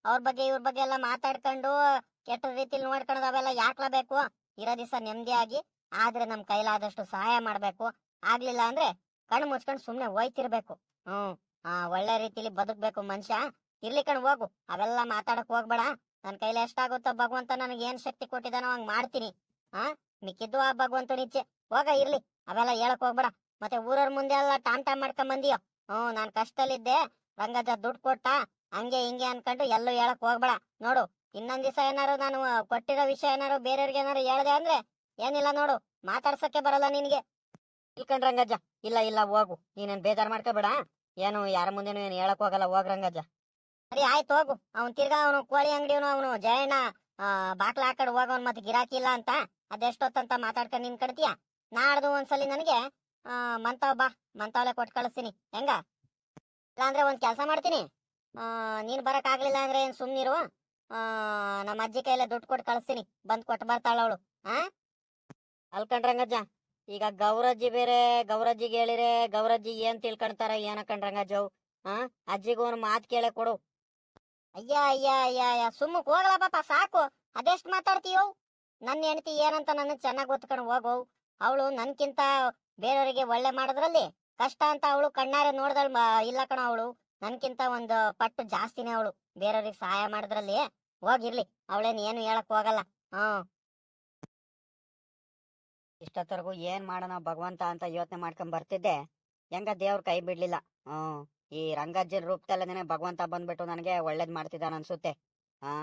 ಅವ್ರ ಬಗ್ಗೆ ಇವ್ರ ಬಗ್ಗೆ ಎಲ್ಲ ಮಾತಾಡ್ಕೊಂಡು, ಕೆಟ್ಟ ರೀತಿಲಿ ನೋಡ್ಕೊಂಡು ಅವೆಲ್ಲ ಯಾಕ್ಲಬೇಕು ಇರೋ ದಿವಸ ನೆಮ್ಮದಿಯಾಗಿ ಆದ್ರೆ ನಮ್ ಕೈಲಾದಷ್ಟು ಸಹಾಯ ಮಾಡ್ಬೇಕು. ಆಗ್ಲಿಲ್ಲ ಅಂದ್ರೆ ಕಣ್ಣು ಮುಚ್ಕೊಂಡು ಸುಮ್ನೆ ಹೋಯ್ತಿರ್ಬೇಕು. ಹ್ಮ್, ಆ, ಒಳ್ಳೆ ರೀತಿಲಿ ಬದುಕ್ಬೇಕು ಮನುಷ್ಯ. ಇರ್ಲಿ ಕಣ್ ಹೋಗು, ಅವೆಲ್ಲ ಮಾತಾಡಕ್ ಹೋಗ್ಬೇಡ. ನನ್ ಕೈಲಿ ಎಷ್ಟಾಗುತ್ತೋ ಭಗವಂತ ನನಗೆ ಏನ್ ಶಕ್ತಿ ಕೊಟ್ಟಿದಾನೋ ಹಂಗ್ ಮಾಡ್ತೀನಿ. ಆ, ಮಿಕ್ಕಿದ್ದು ಆ ಭಗವಂತನ ಇಚ್ಛೆ. ಹೋಗ, ಇರ್ಲಿ, ಅವೆಲ್ಲ ಹೇಳಕ್ ಹೋಗ್ಬೇಡ. ಮತ್ತೆ ಊರವ್ರ ಮುಂದೆ ಎಲ್ಲ ಟಾಮ್ ಟಾಮ್ ಮಾಡ್ಕೊಂಡ್ ಬಂದಿಯೋ ನಾನು ಕಷ್ಟದಲ್ಲಿದ್ದೆ. ರಂಗಜ್ಜ ದುಡ್ಡು ಕೊಟ್ಟ. ಹಂಗೆ ಹಿಂಗೆ ಅನ್ಕೊಂಡು ಎಲ್ಲೂ ಹೇಳಕ್ ಹೋಗ್ಬೇಡ. ನೋಡು, ಇನ್ನೊಂದ್ ದಿವಸ ಏನಾರು ನಾನು ಕೊಟ್ಟಿರೋ ವಿಷಯ ಏನಾರು ಬೇರೆಯವ್ರಿಗೆ ಏನಾರು ಹೇಳ್ದೆ ಅಂದ್ರೆ ಏನಿಲ್ಲ ನೋಡು ಮಾತಾಡ್ಸಕ್ಕೆ ಬರಲ್ಲ ನಿನ್ಗೆ. ಇಲ್ಕಂಡ್ ರಂಗಜ್ಜ, ಇಲ್ಲ ಇಲ್ಲ, ಹೋಗು. ನೀನೇನ್ ಬೇಜಾರ್ ಮಾಡ್ಕೋಬೇಡ. ಏನು, ಯಾರ ಮುಂದೆನೂ ಏನು ಹೇಳಕ್ ಹೋಗಲ್ಲ. ಹೋಗ್ ರಂಗಜ್ಜ. ಸರಿ, ಆಯ್ತು, ಹೋಗು. ಅವ್ನ್ ತಿರ್ಗಾ ಅವನು ಕೋಳಿ ಅಂಗಡಿಯವನು ಅವನು ಜಯಣ್ಣ ಬಾಕ್ಲ ಆ ಕಡೆ ಹೋಗೋನ್ ಮತ್ತೆ ಗಿರಾಕಿ ಇಲ್ಲ ಅಂತ. ಅದೆಷ್ಟೊತ್ತಂತ ಮಾತಾಡ್ಕೊಂಡು ನಿನ್ ಕಡ್ತೀಯ ನಾಡ್ದು ಒಂದ್ಸಲಿ ನನಗೆ ಮಂತಾವ್ ಬಾ. ಮಂತಾವ್ಲೆ ಕೊಟ್ಟು ಕಳಿಸ್ತೀನಿ. ಹೆಂಗ? ಇಲ್ಲಾಂದ್ರೆ ಒಂದು ಕೆಲಸ ಮಾಡ್ತೀನಿ. ನೀನು ನೀನ್ ಬರಕ್ ಆಗ್ಲಿಲ್ಲ ಅಂದ್ರೆ ಏನ್ ಸುಮ್ನಿರು ನಮ್ಮ ಅಜ್ಜಿ ಕೈಲೇ ದುಡ್ಡು ಕೊಟ್ಟು ಕಳಿಸ್ತೀನಿ. ಬಂದು ಕೊಟ್ಟು ಬರ್ತಾಳ ಅವಳು. ಆ? ಅಲ್ಕಂಡ್ರಂಗಜ್ಜ, ಈಗ ಗೌರಜ್ಜಿ ಬೇರೆ, ಗೌರಜ್ಜಿಗೆ ಹೇಳಿರೆ, ಗೌರಜ್ಜಿ ಏನ್ ತಿಳ್ಕೊಂತಾರ ಏನ ಕಂಡ್ರಂಗಜ್ಜವ್ ಆ? ಅಜ್ಜಿಗೂ ಒಂದು ಮಾತು ಕೇಳ ಕೊಡು. ಅಯ್ಯ ಅಯ್ಯ ಅಯ್ಯ ಅಯ್ಯ. ಸುಮ್ಮಕ್ಕೆ ಹೋಗಲ್ಲ ಪಾಪ, ಸಾಕು. ಅದೆಷ್ಟು ಮಾತಾಡ್ತೀಯೋ ನನ್ನ ಹೆಂಡತಿ ಏನಂತ ನನಗೆ ಚೆನ್ನಾಗಿ ಗೊತ್ಕೊಂಡು ಹೋಗೋ ಅವಳು ನನ್ಕಿಂತ ಬೇರೆಯವರಿಗೆ ಒಳ್ಳೆ ಮಾಡೋದ್ರಲ್ಲಿ ಕಷ್ಟ ಅಂತ ಅವಳು ಕಣ್ಣಾರೆ ನೋಡ್ದಳ್ ಇಲ್ಲ ಕಣ ಅವಳು. ನನ್ಕಿಂತ ಒಂದು ಪಟ್ಟು ಜಾಸ್ತಿನೇ ಅವಳು. ಬೇರೆಯವ್ರಿಗೆ ಸಹಾಯ ಮಾಡಿದ್ರಲ್ಲಿ ಹೋಗಿರ್ಲಿ. ಅವಳೇನ್ ಏನು ಹೇಳಕ್ ಹೋಗಲ್ಲ. ಹ್ಮ್. ಇಷ್ಟೊತ್ತರೆಗೂ ಏನ್ ಮಾಡೋಣ ಭಗವಂತ ಅಂತ ಯೋಚನೆ ಮಾಡ್ಕೊಂಡ್ ಬರ್ತಿದ್ದೆ. ಹೆಂಗ ದೇವ್ರ ಕೈ ಬಿಡ್ಲಿಲ್ಲ. ಹ್ಮ್. ಈ ರಂಗಜ್ಜನ ರೂಪದಲ್ಲೇನೆ ಭಗವಂತ ಬಂದ್ಬಿಟ್ಟು ನನಗೆ ಒಳ್ಳೇದ್ ಮಾಡ್ತಿದ್ದಾನ ಅನ್ಸುತ್ತೆ. ಹಾ?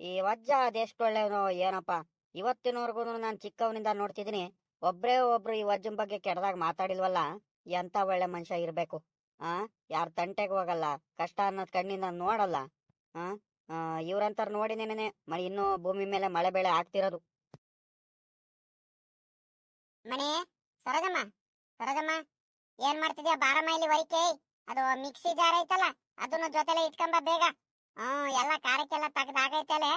ಈ ವಜ್ಜ ಅದೆಷ್ಟು ಒಳ್ಳೆಯವನು ಏನಪ್ಪ. ಇವತ್ತಿನವರೆಗೂ ನಾನು ಚಿಕ್ಕವನಿಂದ ನೋಡ್ತಿದ್ದೀನಿ. ಒಬ್ರೇ ಒಬ್ರು ಈ ವಜ್ಜನ್ ಬಗ್ಗೆ ಕೆಟ್ಟದಾಗ ಮಾತಾಡಿಲ್ವಲ್ಲ? ಎಂತ ಒಳ್ಳೆ ಮನುಷ್ಯ ಇರ್ಬೇಕು, ಆ? ಯಾರ ತಂಟೆಗೆ ಹೋಗಲ್ಲ, ಕಷ್ಟ ಅನ್ನೋದ್ ಕಣ್ಣಿಂದ ನೋಡಲ್ಲ, ಆ? ನೋಡಿ ನೋಡಿನೇನೆ ಮಳೆ, ಇನ್ನೂ ಭೂಮಿ ಮೇಲೆ ಮಳೆ ಬೆಳೆ ಆಗ್ತಿರೋದು.
ಮನೆ, ಸರಗಮ್ಮ ಸರಗಮ್ಮ, ಏನ್ ಮಾಡ್ತಿದ್ಯಾ? ಬಾರಮ್ಮ ಇಲ್ಲಿ ವರಿಕೆ ಅದು ಮಿಕ್ಸಿ ಜಾರ್ ಐತಲ್ಲ, ಅದನ್ನ ಜೊತೆಲೆ ಇಟ್ಕೊಂಬ ಬೇಗ. ಹ್ಮ್ ಎಲ್ಲ ಖಾರಕ್ಕೆಲ್ಲ ತೆಗ್ದಾಗೈತಲೆ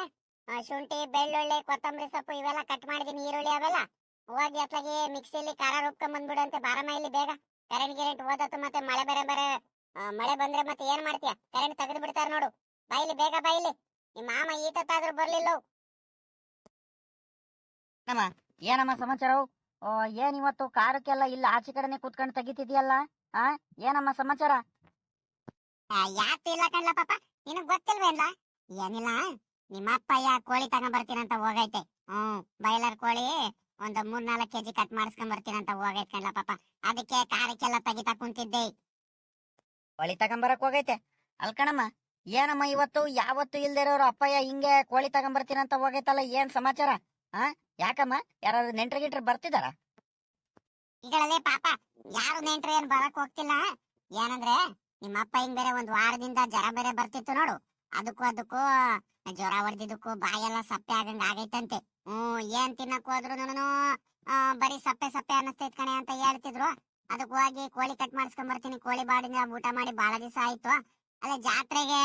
ಶುಂಠಿ, ಬೆಳ್ಳುಳ್ಳಿ, ಕೊತ್ತಂಬರಿ ಸೊಪ್ಪು ಇವೆಲ್ಲ ಕಟ್ ಮಾಡಿದೀನಿ, ಈರುಳ್ಳಿ ಅವೆಲ್ಲ. ಹೋಗಿ ಅತ್ಲಾಗಿ ಮಿಕ್ಸಿಲಿ ಖಾರ ರುಬ್ಕೊಂಡ್ ಬಂದ್ಬಿಡಂತೆ. ಬಾರಮ್ಮ ಇಲ್ಲಿ ಬೇಗ. ಕರೆಂಟ್ ಗಿರೆಂಟ್ ಓದತ್ತು ಮತ್ತೆ ಮಳೆ ಬೇರೆ ಬೇರೆ ಮಳೆ ಬಂದ್ರೆ ಮತ್ತೆ ಏನ್ ಮಾಡ್ತೀಯ? ಕರೆಂಟ್ ತೆಗೆದು ಬಿಡ್ತಾರ ನೋಡು. ಬಾಯಿಲಿ ಬೇಗ ಬಾಯಿಲಿ ನಿಮ್ಮ ಮಾಮ ಈತತ್ತಾದ್ರೂ ಬರ್ಲಿಲ್ಲ
ಏನಮ್ಮ? ಸಮಾಚಾರವು ಓ ಏನ್ ಇವತ್ತು ಕಾರಕ್ಕೆಲ್ಲ ಇಲ್ಲ ಆಚೆ ಕಡೆನೆ ಕೂತ್ಕೊಂಡು ತೆಗಿತಿದ್ಯಲ್ಲ? ಆ ಏನಮ್ಮ ಸಮಾಚಾರ?
ಯಾಕೆ ಇಲ್ಲ ಕಣ್ಲ ಪಾಪ? ನಿನಗ್ ಗೊತ್ತಿಲ್ವೇನ್ಲ ಏನಿಲ್ಲ. ನಿಮ್ಮಪ್ಪ ಯಾ ಕೋಳಿ ತಗೊಂಡ್ ಬರ್ತೀನಂತ ಹೋಗೈತೆ. ಹ್ಮ್ ಬಾಯ್ಲರ್ ಕೋಳಿ. ಒಂದ್ ಮೂರ್ ನಾಲ್ಕು ಕೆಜಿ ಕಟ್ ಮಾಡಿಸ್ಕೊಂಡ್ ಅಂತ ಹೋಗೈತೆ ಪಾಪ. ಅದಕ್ಕೆ ಕಾರಕ್ಕೆಲ್ಲ ತೆಗಿತಾ ಕುಂತಿದ್ದೆ.
ಕೋಳಿ ತಗೊಂಬರಕ್ ಹೋಗೈತೆ. ಅಲ್ಕಣಮ್ಮ ಏನಮ್ಮ ಇವತ್ತು ಯಾವತ್ತು ಇಲ್ದಿರೋರು ಅಪ್ಪಯ್ಯ ಹಿಂಗೆ ಕೋಳಿ ತಗೊಂಬರ್ತೀನಂತ ಹೋಗೈತಲ್ಲ ಏನ್ ಸಮಾಚಾರ? ಆ? ಯಾಕಮ್ಮ ಯಾರಾದ್ರು ನೆಂಟ್ರ ಗಿಟ್ರು ಬರ್ತಿದಾರ?
ಈಗಳಲ್ಲೇ ಪಾಪ ಯಾರು ನೆಂಟ್ರು ಏನ್ ಬರಕ್ ಹೋಗ್ತಿಲ್ಲ? ಏನಂದ್ರೆ ನಿಮ್ಮ ಅಪ್ಪ ಹಿಂಗ್ ಬೇರೆ ಒಂದ್ ವಾರದಿಂದ ಜ್ವರ ಬೇರೆ ಬರ್ತಿತ್ತು ನೋಡು. ಅದಕ್ಕೂ ಅದಕ್ಕೂ ಜ್ವರ ಹೊಡೆದಿದ್ದಕ್ಕೂ ಬಾಯೆಲ್ಲ ಸಪ್ಪೆ ಆಗಂಗ್ ಆಗೈತಂತೆ. ಹ್ಮ್ ಏನ್ ತಿನ್ನಕ್ ಹೋದ್ರು ಬರೀ ಸಪ್ಪೆ ಸಪ್ಪೆ ಅನ್ನಿಸ್ತೈತ್ ಕಣೆ ಅಂತ ಹೇಳ್ತಿದ್ರು. ಅದಕ್ಕೆ ಹೋಗಿ ಕೋಳಿ ಕಟ್ ಮಾಡಿಸ್ಕೊಂಡ್ ಬರ್ತೀನಿ ಕೋಳಿ ಬಾಡಿನ ಊಟ ಮಾಡಿ ಬಹಳ ದಿವಸ ಆಯ್ತು. ಅಲ್ಲೇ ಜಾತ್ರೆಗೆ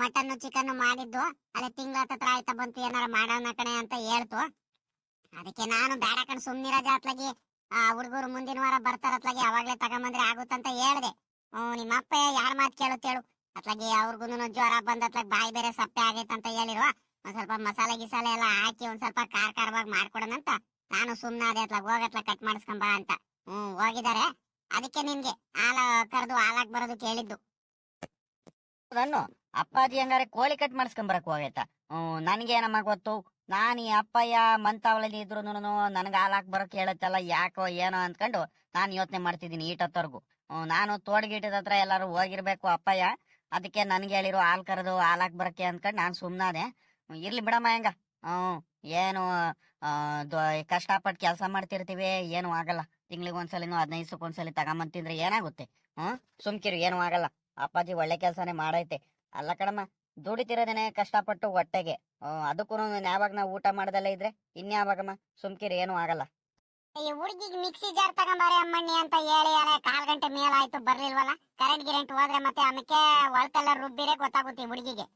ಮಟನ್ ಚಿಕನ್ ಮಾಡಿದ್ದು. ಅಲ್ಲೇ ತಿಂಗಳ ಹತ್ರ ಆಯ್ತಾ ಬಂತು, ಏನಾರ ಮಾಡೋಣ ಕಣೆ ಅಂತ ಹೇಳ್ತು. ಅದಕ್ಕೆ ನಾನು ಬೇಡ ಕಣ್, ಸುಮ್ನಿರ ಜಾತ್ಲಾಗಿ. ಆ, ಹುಡುಗರು ಮುಂದಿನ ವಾರ ಬರ್ತಾರತ್ಲಾಗಿ ಅವಾಗ್ಲೇ ತಗೊಂಬಂದ್ರೆ ಆಗುತ್ತಂತ ಹೇಳ್ದೆ. ಹ್ಮ್ ನಿಮ್ಮಪ್ಪ ಯಾರ ಮಾತು ಕೇಳುತ್ತೇಳು ಅತ್ಲಾಗಿ ಅವ್ರಿಗೂ ಜ್ವರ ಬಂದ ಬಾಯಿ ಬೇರೆ ಸಪ್ಪೆ ಆಗೈತಂತ ಹೇಳಿರುವ, ಒಂದ್ ಸ್ವಲ್ಪ ಮಸಾಲೆ ಗಿಸಾಲೆ ಎಲ್ಲ ಹಾಕಿ ಒಂದ್ ಸ್ವಲ್ಪ ಖಾರ ಖಾರವಾಗಿ ಮಾಡ್ಕೊಡೋಣಂತ ನಾನು ಸುಮ್ಮನೆ ಅದೇ ಅತ್ಲಾಗ ಹೋಗತ್ಲ ಕಟ್ ಮಾಡಿಸ್ಕೊಂಬ ಅಂತ. ಹ್ಮ್, ಹೋಗಿದಾರೆ. ಅದಕ್ಕೆ ನಿನ್ಗೆ ಹಾಲ ಕರೆದು ಹಾಲಾಕ್ ಬರೋದು ಕೇಳಿದ್ದು.
ಅಪ್ಪಾಜಿ ಹಂಗಾರೆ ಕೋಳಿ ಕಟ್ ಮಾಡಿಸ್ಕೊಂಬರಕ್ ಹೋಗೈತ. ಹ್ಮ್ ನನ್ಗೇನಮ್ಮ ಗೊತ್ತು? ನಾನು ಈ ಅಪ್ಪಯ್ಯ ಮಂತಾವಳಲ್ಲಿ ಇದ್ರು ನನಗೆ ಹಾಲಾಕ್ ಬರೋಕ್ ಹೇಳತ್ತಲ್ಲ, ಯಾಕೋ ಏನೋ ಅನ್ಕೊಂಡು ನಾನು ಯೋಚನೆ ಮಾಡ್ತಿದ್ದೀನಿ ಈಟತ್ತವರೆಗೂ. ನಾನು ತೋಡ್ಗಿಟ್ಟದ ಹತ್ರ ಎಲ್ಲಾರು ಹೋಗಿರ್ಬೇಕು ಅಪ್ಪಯ್ಯ. ಅದಕ್ಕೆ ನನ್ಗೆ ಹೇಳಿರೋ, ಹಾಲ್ ಕರೆದು ಹಾಲಾಕ್ ಬರಕ್ಕೆ ಅಂದ್ಕೊಂಡು ನಾನು ಸುಮ್ಮನಾದೆ ಇರ್ಲಿ ಬಿಡಮ್ಮ ಹೆಂಗ? ಹ್ಮ್, ಏನು ಕಷ್ಟಪಟ್ಟು ಕೆಲಸ ಮಾಡ್ತಿರ್ತೀವಿ, ಏನು ಆಗಲ್ಲ. ತಿಂಗ್ಳಿಗೆ ಒಂದ್ಸಲಿನೂ ಹದಿನೈದು ಸುಕ್ ಒಂದ್ಸಲಿ ತಗೊಂಬಂದ್ ತಿಂದ್ರೆ ಏನಾಗುತ್ತೆ? ಹ್ಮ್, ಸುಮ್ಕಿರು, ಏನು ಆಗಲ್ಲ. ಅಪ್ಪಾಜಿ ಒಳ್ಳೆ ಕೆಲಸನೇ ಮಾಡೈತೆ. ಅಲ್ಲ ಕಡಮ್ಮ ದುಡಿತಿರೋದೇನೆ ಕಷ್ಟಪಟ್ಟು ಹೊಟ್ಟೆಗೆ. ಅದಕ್ಕೂ ಯಾವಾಗ ನಾವು ಊಟ ಮಾಡ್ದಲ್ಲೇ ಇದ್ರೆ, ಇನ್ಯಾವಾಗಮ್ಮ, ಸುಮ್ಕಿರು, ಏನು ಆಗಲ್ಲ.
ಈ ಹುಡುಗಿಗೆ ಮಿಕ್ಸಿ ಜಾರ್ ತಗೊಂಬಾರೆ ಅಮ್ಮಣ್ಣಿ ಅಂತ ಹೇಳಿ ಅಲ್ಲ ಕಾಲ್ ಗಂಟೆ ಮೇಲಾಯ್ತು, ಬರ್ಲಿಲ್ವಲ್ಲ? ಕರೆಂಟ್ ಗಿರೆಂಟ್ ಹೋದ್ರೆ ಮತ್ತೆ ಆಮೇಲೆ ಒಳತೆಲ್ಲ ರುಬ್ಬಿರೇ ಗೊತ್ತಾಗುತ್ತೆ ಹುಡುಗಿಗೆ.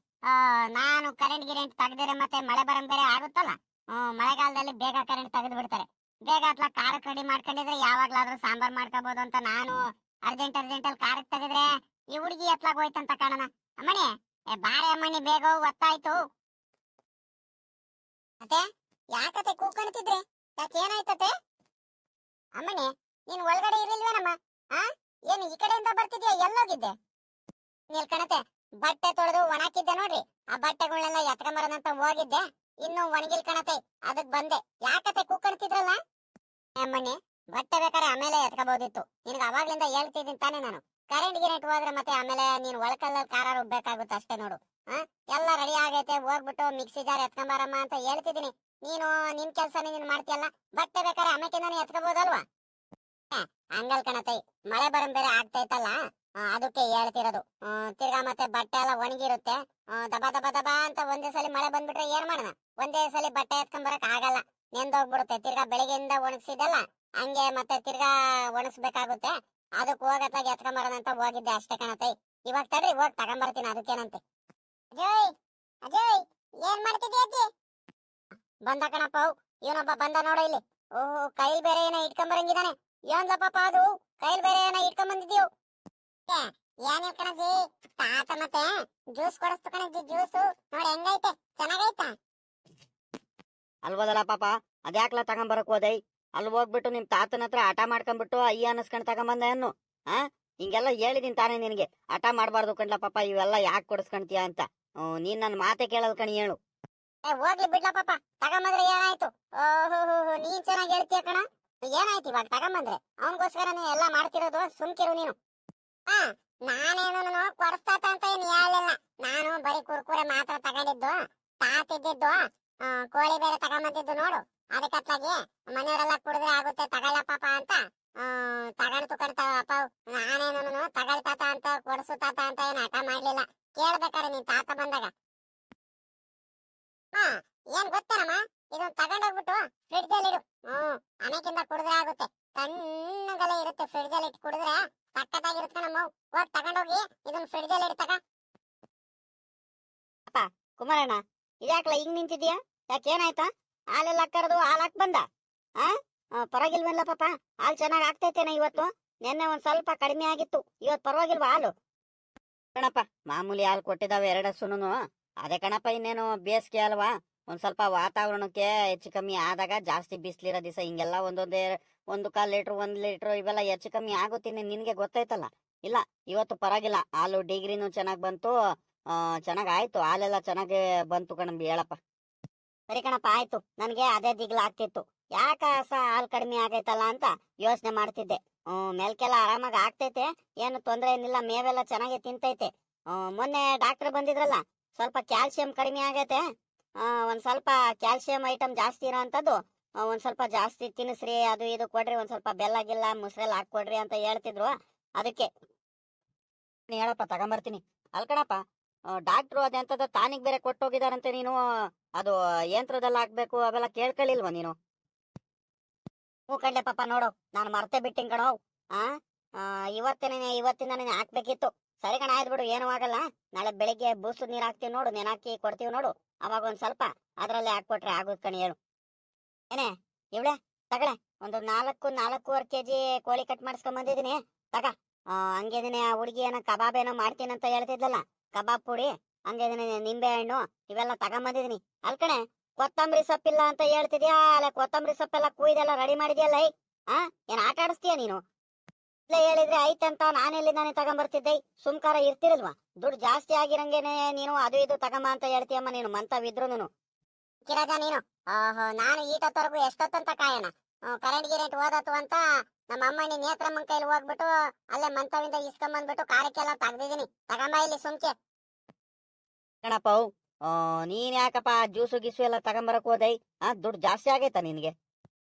ನಾನು ಕರೆಂಟ್ ಗಿರೆಂಟ್ ತೆಗ್ದಿರೆ ಮತ್ತೆ ಮಳೆ ಬರಂ ಬೇರೆ ಆಗುತ್ತಲ್ಲ? ಮಳೆಗಾಲದಲ್ಲಿ ಬೇಗ ಕರೆಂಟ್ ತೆಗೆದು ಬಿಡ್ತಾರೆ. ಬೇಗ ಅತ್ಲ ಖಾರ ರೆಡಿ ಮಾಡ್ಕೊಂಡಿದ್ರೆ ಯಾವಾಗ್ಲಾದ್ರೂ ಸಾಂಬಾರ್ ಮಾಡ್ಕೋಬಹುದು ಅಂತ ನಾನು ಅರ್ಜೆಂಟ್ ಅರ್ಜೆಂಟ್ ಅಲ್ಲಿ ಖಾರಕ್ ತೆಗೆದ್ರೆ ಈ ಹುಡುಗಿ ಎತ್ಲಾಗ ಹೋಯ್ತಂತ ಕಾಣಣ. ಅಮ್ಮಣಿ ಬಾರೆ ಅಮ್ಮಣ್ಣಿ, ಬೇಗ ಗೊತ್ತಾಯ್ತು. ಮತ್ತೆ ಯಾಕತೆ ಕೂತ್ಕೊಂತಿದ್ರಿ ಯಾಕೆ ಏನಾಯ್ತತೆ ಅಮ್ಮಣಿ ನೀನ್ ಒಳಗಡೆ ಇರ್ಲಿಲ್ವೇನಮ್ಮ ಆ? ಏನು ಈ ಕಡೆಯಿಂದ ಬರ್ತಿದ್ಯಾ? ಎಲ್ಲೋಗಿದ್ದೆ. ನಿಲ್ಕಣತೆ ಬಟ್ಟೆ ತೊಳೆದು ಒಣಾಕಿದ್ದೆ ನೋಡ್ರಿ. ಆ ಬಟ್ಟೆಗಳನ್ನೆಲ್ಲ ಎತ್ಕೊಂಬರೋದಂತ ಹೋಗಿದ್ದೆ. ಇನ್ನು ಒಣಗಿಲ್ ಕಣತೆ, ಅದಕ್ ಬಂದೆ. ಯಾಕತೆ ಕೂಕಣ್ತಿದ್ರಲ್ಲ ಅಮ್ಮನೆ, ಬಟ್ಟೆ ಬೇಕಾದ್ರೆ ಆಮೇಲೆ ಎತ್ಕೋಬಹುದಿತ್ತು ನಿನ್ಗೆ ಅವಾಗ್ಲಿಂದ ಹೇಳ್ತಿದ್ದೀನಿ ತಾನೇ ನಾನು. ಕರೆಂಟ್ ಗಿರೆಂಟ್ ಹೋದ್ರೆ ಮತ್ತೆ ಆಮೇಲೆ ನೀನ್ ಒಳಕಲ್ಲ ಖಾರ ರುಬ್ಬೇಕಾಗುತ್ತೆ ಅಷ್ಟೇ ನೋಡು. ಆ? ಎಲ್ಲ ರೆಡಿ ಆಗೈತೆ, ಹೋಗ್ಬಿಟ್ಟು ಮಿಕ್ಸಿ ಜಾರ್ ಎತ್ಕೊಂಬರಮ್ಮ ಅಂತ ಹೇಳ್ತಿದ್ದೀನಿ. ನೀನು ನಿನ್ ಕೆಲ್ಸನೇ ನೀನ್ ಮಾಡ್ತೀಯಲ್ಲ? ಬಟ್ಟೆ ಬೇಕಾದ್ರೆ ಆಮೇಕಿಂದಾನೆ ಎತ್ಕೋಬಹುದಲ್ವಾ ಹಂಗಲ್ ಕಣತೈ, ಮಳೆ ಬರಂ ಬೇರೆ ಆಗ್ತೈತಲ್ಲ ಅದಕ್ಕೆ ಹೇಳ್ತಿರೋದು. ತಿರ್ಗಾ ಮತ್ತೆ ಬಟ್ಟೆ ಎಲ್ಲ ಒಣಗಿರುತ್ತೆ. ದಬ ದಬ ದಬ ಅಂತ ಒಂದೇ ಸಲ ಮಳೆ ಬಂದ್ಬಿಟ್ರೆ ಏನ್ ಮಾಡೋಣ? ಒಂದೇ ಸಲ ಬಟ್ಟೆ ಎತ್ಕೊಂಬರಕ್ ಆಗಲ್ಲ. ನೆಂದೋಗ್ಬಿಡುತ್ತೆ. ತಿರ್ಗಾ ಬೆಳಿಗ್ಗೆಯಿಂದ ಒಣಗಿಸಿದಲ್ಲ, ಹಂಗೆ ಮತ್ತೆ ತಿರ್ಗಾ ಒಣಗಿಸ್ಬೇಕಾಗುತ್ತೆ. ಅದಕ್ಕೆ ಹೋಗತ್ತಾಗ ಎತ್ಕೊಂಡ್ ಬರೋಣ ಅಂತ ಹೋಗಿದ್ದೆ ಅಷ್ಟೇ ಕಣತೈ. ಇವಾಗ ತಡ್ರಿ, ಹೋಗ್ ತಗೊಂಬರ್ತೀನಿ ಅದಕ್ಕೇನಂತೆ. ಅಜಯ್ ಅಜಯ್, ಏನ್ ಮಾಡ್ತಿದ್ದೆ ಬಂದ ಕಣಪ್ಪ. ಇವನೊಬ್ಬ ಬಂದ ನೋಡ ಇಲ್ಲಿ. ಓಹೋ, ಕೈಲ್ ಬೇರೆ ಏನೋ ಇಟ್ಕೊಂಬರಂಗಿದಾನೆ. ಏನ್ಲಪ್ಪ ಅದು? ಕೈಲ್ ಬೇರೆ ಏನೋ ಇಟ್ಕೊಂಬಂದಿದ್ಯೋ? ಏನ್ ಕಣಜಿ? ತಾತ ಮತ್ತೆ ಜ್ಯೂಸ್ ಕೊಡಿಸ್ತು ಕಣಜಿ, ಜ್ಯೂಸು. ನೋಡಿ ಹೆಂಗೈತೆ? ಚೆನ್ನಾಗೈತಾ?
ಅಲ್ವದಲ್ಲ ಪಾಪ, ಅದ್ಯಾಕ್ಲ ತಗೊಂಬರಕ್ ಹೋದೈ? ಅಲ್ಲಿ ಹೋಗ್ಬಿಟ್ಟು ನಿಮ್ ತಾತನ ಹತ್ರ ಹಠ ಮಾಡ್ಕೊಂಡ್ಬಿಟ್ಟು ಅಯ್ಯ ಅನ್ನಸ್ಕೊಂಡ್ ತಗೊಂಬಂದ ಅನ್ನು. ಆ? ಹಿಂಗೆಲ್ಲ ಹೇಳಿದೀನಿ ತಾನೇ ನಿನಗೆ. ಹಠ ಮಾಡಬಾರ್ದು ಕಣ್ಲ ಪಾಪ, ಇವೆಲ್ಲ ಯಾಕೆ ಕೊಡಿಸ್ಕೊಂತೀಯ ಅಂತ. ನೀನ್ ನನ್ ಮಾತೆ ಕೇಳಲ್ ಕಣಿ, ಹೇಳು.
ಹೋಗ್ಲಿ ಬಿಡ್ಲ ಪಾಪ. ತಗೊಂಬಂದ್ರೆ ಏನಾಯ್ತು? ಓಹೋ ನೀನ್ ಚೆನ್ನಾಗಿ ಹೇಳ್ತೀಯ ಕಣ. ಏನಾಯ್ತು ಇವಾಗ ತಗೊಂಬಂದ್ರೆ? ಅವನಿಗೋಸ್ಕರನೇ ಎಲ್ಲ ಮಾಡ್ತಿರೋದು ಸುಮ್ಕಿರು ನೀನು. ಹಾ ನಾನೇನು ಕೊಡಿಸ್ತಾತ ಅಂತ ಏನ್ ಹೇಳಿಲ್ಲ ನಾನು ಬರೀ ಕುರ್ಕುರೆ ಮಾತ್ರ ತಗೊಂಡಿದ್ದು, ತಾತಿದ್ದಿದ್ದು ಕೋಳಿ ಬೇರೆ ತಗೊಂಬಂದಿದ್ದು ನೋಡು. ಅದಕ್ಕತ್ಲಾಗಿ ಮನೆಯವರೆಲ್ಲ ಕುಡಿದ್ರೆ ಆಗುತ್ತೆ, ತಗೊಳ್ಳ ಪಾಪ ಅಂತ. ತಗೊಂಡು ತುಕೊಂಡ್ತಾವಪ್ಪ ನಾನೇನು ತಗೊಳ್ತಾತ ಅಂತ ಕೊಡಿಸು ತಾತ ಅಂತ ಏನ್ ಹಠ ಮಾಡ್ಲಿಲ್ಲ. ಕೇಳ್ಬೇಕಾರೆ ನೀನ್ ತಾತ ಬಂದಾಗ. ಹಾ ಏನ್ ಗೊತ್ತೇನಮ್ಮ? ಇದನ್ನ ತಗೊಂಡೋಗ್ಬಿಟ್ಟು ಫ್ರಿಡ್ಜ್ ಅಲ್ಲಿ ಇಡು ಹ್ಮ್ ಅನೇಕಿಂದ ಕುಡಿದ್ರೆ ಆಗುತ್ತೆ. ತಣ್ಣಗಲೆ ಇರುತ್ತೆ ಫ್ರಿಡ್ಜ್ ಅಲ್ಲಿ ಇಟ್ಟು ಕುಡಿದ್ರೆ. ಸಕ್ಕತ್ತಾಗಿರುತ್ತೆ ನಮ್ಮ ಹೋಗಿ ತಗೊಂಡೋಗಿ ಇದನ್ನ ಫ್ರಿಡ್ಜ್ ಅಲ್ಲಿ ಇಡ್ತಕ
ಕುಮಾರಣ್ಣ, ಇದ್ಯಾಕಲ ಹಿಂಗ್ ನಿಂತಿದ್ಯಾ ಯಾಕೆ ಏನಾಯ್ತಾ? ಹಾಲೆಲ್ಲ ಕರೆದು ಹಾಲ್ ಹಾಕ್ ಬಂದ? ಆ? ಪರವಾಗಿಲ್ವಲ್ಲ ಪಾಪ? ಹಾಲ್ ಚೆನ್ನಾಗ್ ಆಗ್ತೈತೇನ ಇವತ್ತು? ನಿನ್ನೆ ಒಂದ್ ಸ್ವಲ್ಪ ಕಡಿಮೆ ಆಗಿತ್ತು. ಇವತ್ ಪರವಾಗಿಲ್ವಾ ಹಾಲು? ಕಣಪ್ಪ ಮಾಮೂಲಿ ಹಾಲು ಕೊಟ್ಟಿದಾವೆ ಎರಡ ಸುನು ಅದೇ ಕಣಪ್ಪ, ಇನ್ನೇನು ಬೇಸಿಗೆ ಅಲ್ವಾ? ಒಂದ್ ಸ್ವಲ್ಪ ವಾತಾವರಣಕ್ಕೆ ಹೆಚ್ಚು ಕಮ್ಮಿ ಆದಾಗ ಜಾಸ್ತಿ ಬಿಸಿಲಿರೋ ದಿವಸ ಹಿಂಗೆಲ್ಲ ಒಂದೊಂದೇ, ಒಂದು ಕಾಲು ಲೀಟ್ರ್, ಒಂದ್ ಲೀಟ್ರ್ ಇವೆಲ್ಲ ಹೆಚ್ಚು ಕಮ್ಮಿ ಆಗುತ್ತೀನಿ ನಿನ್ಗೆ ಗೊತ್ತೈತಲ್ಲ ಇಲ್ಲ, ಇವತ್ತು ಪರವಾಗಿಲ್ಲ. ಹಾಲು ಡಿಗ್ರಿನೂ ಚೆನ್ನಾಗಿ ಬಂತು. ಚೆನ್ನಾಗಿ ಆಯ್ತು. ಹಾಲೆಲ್ಲ ಚೆನ್ನಾಗಿ ಬಂತು ಕಣಂಬಿ, ಹೇಳಪ್ಪ. ಸರಿ ಕಣಪ್ಪ, ಆಯ್ತು. ನನಗೆ ಅದೇ ದಿಗ್ಲ ಆಗ್ತಿತ್ತು. ಯಾಕ ಸಹ ಹಾಲು ಕಡಿಮೆ ಆಗೈತಲ್ಲ ಅಂತ ಯೋಚನೆ ಮಾಡ್ತಿದ್ದೆ. ಹ್ಮ್ ಮೆಲ್ಕೆಲ್ಲ ಆರಾಮಾಗಿ ಆಗ್ತೈತೆ. ಏನು ತೊಂದರೆ ಏನಿಲ್ಲ. ಮೇವೆಲ್ಲ ಚೆನ್ನಾಗಿ ತಿಂತೈತೆ. ಮೊನ್ನೆ ಡಾಕ್ಟರ್ ಬಂದಿದ್ರಲ್ಲ ಸ್ವಲ್ಪ ಕ್ಯಾಲ್ಸಿಯಂ ಕಡಿಮೆ ಆಗತ್ತೆ ಒಂದ್ ಸ್ವಲ್ಪ ಕ್ಯಾಲ್ಸಿಯಂ ಐಟಮ್ ಜಾಸ್ತಿ ಇರೋ ಅಂತದ್ದು ಒಂದ್ ಸ್ವಲ್ಪ ಜಾಸ್ತಿ ತಿನ್ನಿಸ್ರಿ ಅದು ಇದು ಕೊಡ್ರಿ, ಒಂದು ಸ್ವಲ್ಪ ಬೆಲ್ಲ ಗಿಲ್ಲ ಮುಸ್ರೆಲ್ಲ ಹಾಕೊಡ್ರಿ ಅಂತ ಹೇಳ್ತಿದ್ರು. ಅದಕ್ಕೆ ಹೇಳಪ್ಪ, ತಗೊಂಬರ್ತೀನಿ. ಅಲ್ಕಣಪ್ಪ ಡಾಕ್ಟ್ರು ಅದೆಂತದ ತಾನಿಗೆ ಬೇರೆ ಕೊಟ್ಟೋಗಿದಾರಂತೆ ನೀನು, ಅದು ಯಂತ್ರದಲ್ಲಿ ಹಾಕ್ಬೇಕು ಅವೆಲ್ಲ ಕೇಳ್ಕೊಳ್ಳಿಲ್ವ ನೀನು? ಹ್ಞೂ ಕಡ್ಲೆ ಪಾಪ ನೋಡು, ನಾನು ಮರ್ತೆ ಬಿಟ್ಟಿನ ಕಣೋ. ಆ ಇವತ್ತೇನೆ ಇವತ್ತಿಂದಾನೇ ಹಾಕ್ಬೇಕಿತ್ತು. ಸರಿ ಕಣ, ಆಯ್ತು ಬಿಡು, ಏನೂ ಆಗಲ್ಲ. ನಾಳೆ ಬೆಳಿಗ್ಗೆ ಬೂಸು ನೀರು ಹಾಕ್ತೀವಿ ನೋಡು ನೆನಾಕಿ ಕೊಡ್ತೀವಿ ನೋಡು. ಅವಾಗ ಒಂದ್ ಸ್ವಲ್ಪ ಅದ್ರಲ್ಲೇ ಹಾಕ್ಕೊಟ್ರೆ ಆಗುದ್ ಕಣಿ ಹೇಳು. ಏನೇ, ಇವಳೆ, ತಗಳೆ, ಒಂದು ನಾಲ್ಕು, ನಾಲ್ಕೂವರೆ ಕೆಜಿ ಕೋಳಿ ಕಟ್ ಮಾಡಿಸ್ಕೊಂಡ್ ಬಂದಿದ್ದೀನಿ. ತಗ ಹಂಗೇದಿನಿ ಆ ಹುಡುಗಿ ಏನೋ ಕಬಾಬ್ ಏನೋ ಮಾಡ್ತೀನಿ ಅಂತ ಹೇಳ್ತಿದ್ಲಲ್ಲ, ಕಬಾಬ್ ಪುಡಿ ಹಂಗೇದಿನಿ ನಿಂಬೆ ಹಣ್ಣು, ಇವೆಲ್ಲ ಅಲ್ ಅಲ್ಕಣೆ ಕೊತ್ತಂಬರಿ ಸೊಪ್ಪಿಲ್ಲ ಅಂತ ಹೇಳ್ತಿದ್ಯಾ, ಅಲ್ಲ ಕೊತ್ತಂಬರಿ ಸೊಪ್ಪೆಲ್ಲ ಕುಯ್ದೆಲ್ಲ ರೆಡಿ ಮಾಡಿದ್ಯಲ್ಲ ಏನ್ ಆಟ ಆಡಿಸ್ತೀಯ ನೀನು? ಹೇಳಿದ್ರೆ ಐತಂತ ನಾನೆಲ್ಲಿ ನಾನೇ ತಗೊಂಬರ್ತಿದ್ದೆ? ಸುಮ್ಕಾರ ಇರ್ತಿರಲ್ವಾ? ದುಡ್ಡು ಜಾಸ್ತಿ ಆಗಿರಂಗೇನೆ ನೀನು ಅದು ಇದು ತಗೊಂಬ ಅಂತ ಹೇಳ್ತೀಯಮ್ಮ ನೀನು ಮಂತವಿದ್ರು
ಕಿರಾಜ ನೀನು. ಓಹೋ, ನಾನು ಈಟೊತ್ತವರೆಗೂ ಎಷ್ಟೊತ್ತಂತ ಕಾಯನ? ಕರೆಂಟ್ ಗಿರೆಂಟ್ ಓದತ್ತು ಅಂತ ನಮ್ಮ ಅಮ್ಮನಿ ನೇತ್ರಮ್ಮನ ಕೈಲಿ ಹೋಗ್ಬಿಟ್ಟು ಅಲ್ಲೇ ಮಂತವಿಂದ ಇಸ್ಕೊಂಬಂದ್ಬಿಟ್ಟು ಕಾರಕ್ಕೆಲ್ಲ ತೆಗ್ದಿದೀನಿ ತಗೊಂಬ ಇಲ್ಲಿ ಸುಮ್ಕೆ.
ಕಣಪ್ಪ ನೀನ್ ಯಾಕಪ್ಪ ಜ್ಯೂಸು ಗೀಸು ಎಲ್ಲ ತಗೊಂಬರಕ್ ಹೋದೈ? ಆ, ದುಡ್ಡು ಜಾಸ್ತಿ ಆಗೈತಾ ನಿನ್ಗೆ?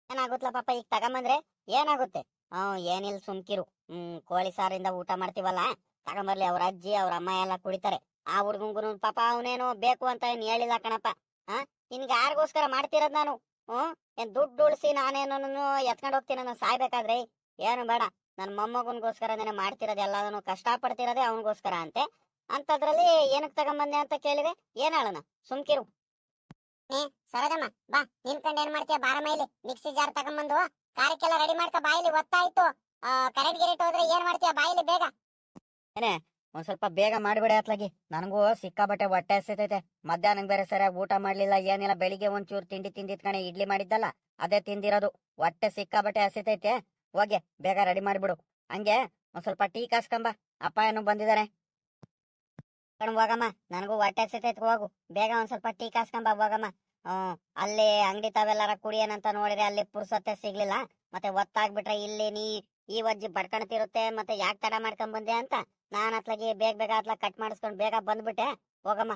ಏನಾಗುತ್ತಲ್ಲ ಪಾಪ ಈಗ ತಗೊಂಬಂದ್ರೆ ಏನಾಗುತ್ತೆ? ಹ್ಮ್ ಏನಿಲ್ಲ ಸುಮ್ಕಿರು. ಹ್ಮ್, ಕೋಳಿ ಸಾರಿಂದ ಊಟ ಮಾಡ್ತೀವಲ್ಲ, ತಗೊಂಬರ್ಲಿ ಅವ್ರ ಅಜ್ಜಿ, ಅವ್ರ ಅಮ್ಮ ಎಲ್ಲ ಕುಡಿತಾರೆ. ಆ ಹುಡ್ಗಂಗುನು ಪಾಪ ಅವನೇನು ಬೇಕು ಅಂತ ಏನ್ ಹೇಳಿಲ್ಲ ಕಣಪ್ಪ. ಆ, ನಿನ್ಗೆ ಯಾರಿಗೋಸ್ಕರ ಮಾಡ್ತಿರೋದ್ ನಾನು? ಹ್ಮ್, ಏನ್ ದುಡ್ಡು ಉಳಿಸಿ ನಾನೇನು ಎತ್ಕೊಂಡು ಹೋಗ್ತೀನಿ ನಾನು ಸಾಯ್ಬೇಕಾದ್ರೆ? ಏನು ಬೇಡ, ನನ್ ಮೊಮ್ಮಗನ್ಗೋಸ್ಕರ ಮಾಡ್ತಿರೋದು ಎಲ್ಲದನ್ನು ಕಷ್ಟ ಪಡ್ತಿರೋದೇ ಅವನಿಗೋಸ್ಕರ ಅಂತೆ. ಅಂತದ್ರಲ್ಲಿ ಏನಕ್ ತಗೊಂಬಂದೆ ಅಂತ ಕೇಳಿದೆ? ಏನ್ ಹೇಳೋಣ? ಸುಮ್ಕಿರು.
ಸರದಮ್ಮ ಬಾ ನಿನ್ಕಂಡ್ ಏನ್ ಮಾಡ್ತೀಯ? ಬಾರ ಮೈಲಿ ಮಿಕ್ಸಿ ಜಾರ್ ತಗೊಂಬಂದು. ಕಾರಕ್ಕೆಲ್ಲ ರೆಡಿ ಮಾಡ್ಕ ಬಾಯಿಲಿ ಒತ್ತಾಯ್ತು. ಕರೆಂಟ್ ಗಿರೆಂಟ್ ಹೋದ್ರೆ ಏನ್ ಮಾಡ್ತೀಯ? ಬಾಯಿಲಿ ಬೇಗ.
ಏನೇ, ಒಂದ್ ಸ್ವಲ್ಪ ಬೇಗ ಮಾಡ್ಬಿಡ ಅತ್ಲಾಗಿ. ನನಗೂ ಸಿಕ್ಕಾಬಟ್ಟೆ ಹೊಟ್ಟೆ ಹಸಿತೈತೆ. ಮಧ್ಯಾಹ್ನ ಬೇರೆ ಸರಿಯಾಗಿ ಊಟ ಮಾಡ್ಲಿಲ್ಲ, ಏನಿಲ್ಲ. ಬೆಳಿಗ್ಗೆ ಒಂಚೂರು ತಿಂಡಿ ತಿಂದಿದ್ ಕಣೆ, ಇಡ್ಲಿ ಮಾಡಿದ್ದಲ್ಲ, ಅದೇ ತಿಂದಿರೋದು. ಹೊಟ್ಟೆ ಸಿಕ್ಕಾಬಟ್ಟೆ ಹಸಿತೈತೆ. ಹೋಗಿ, ಬೇಗ ರೆಡಿ ಮಾಡ್ಬಿಡು. ಹಂಗೆ ಒಂದ್ ಸ್ವಲ್ಪ ಟೀ ಕಾಸ್ಕೊಂಬ. ಅಪ್ಪ ಏನು ಬಂದಿದ್ದಾರೆ ಹೋಗಮ್ಮ. ನನಗೂ ಹೊಟ್ಟೆ ಹಸಿತೈತೆ, ಹೋಗು. ಬೇಗ ಒಂದ್ ಸ್ವಲ್ಪ ಟೀ ಕಾಸ್ಕೊಂಬ, ಹೋಗಮ್ಮ. ಹ್ಮ್ ಅಲ್ಲಿ ಅಂಗಡಿ ತಾವೆಲ್ಲಾರ ಕುಡಿಯೇನಂತ ನೋಡಿದ್ರೆ ಅಲ್ಲಿ ಪುರ್ಸತ್ತೆ ಸಿಗ್ಲಿಲ್ಲ. ಮತ್ತೆ ಒತ್ತಾಗ್ಬಿಟ್ರೆ ಇಲ್ಲಿ ನೀ ಈ ವಜ್ಜಿ ಬಡ್ಕಣ್ತಿರುತ್ತೆ ಮತ್ತೆ ಯಾಕೆ ತಡ ಮಾಡ್ಕೊಂಡ್ ಬಂದೆ ಅಂತ ನಾನ್ ಅತ್ಲಾಗಿ ಬೇಗ ಬೇಗ ಅತ್ಲಾಗ ಕಟ್ ಮಾಡಿಸ್ಕೊಂಡ್ ಬೇಗ ಬಂದ್ಬಿಟ್ಟೆ. ಹೋಗಮ್ಮ.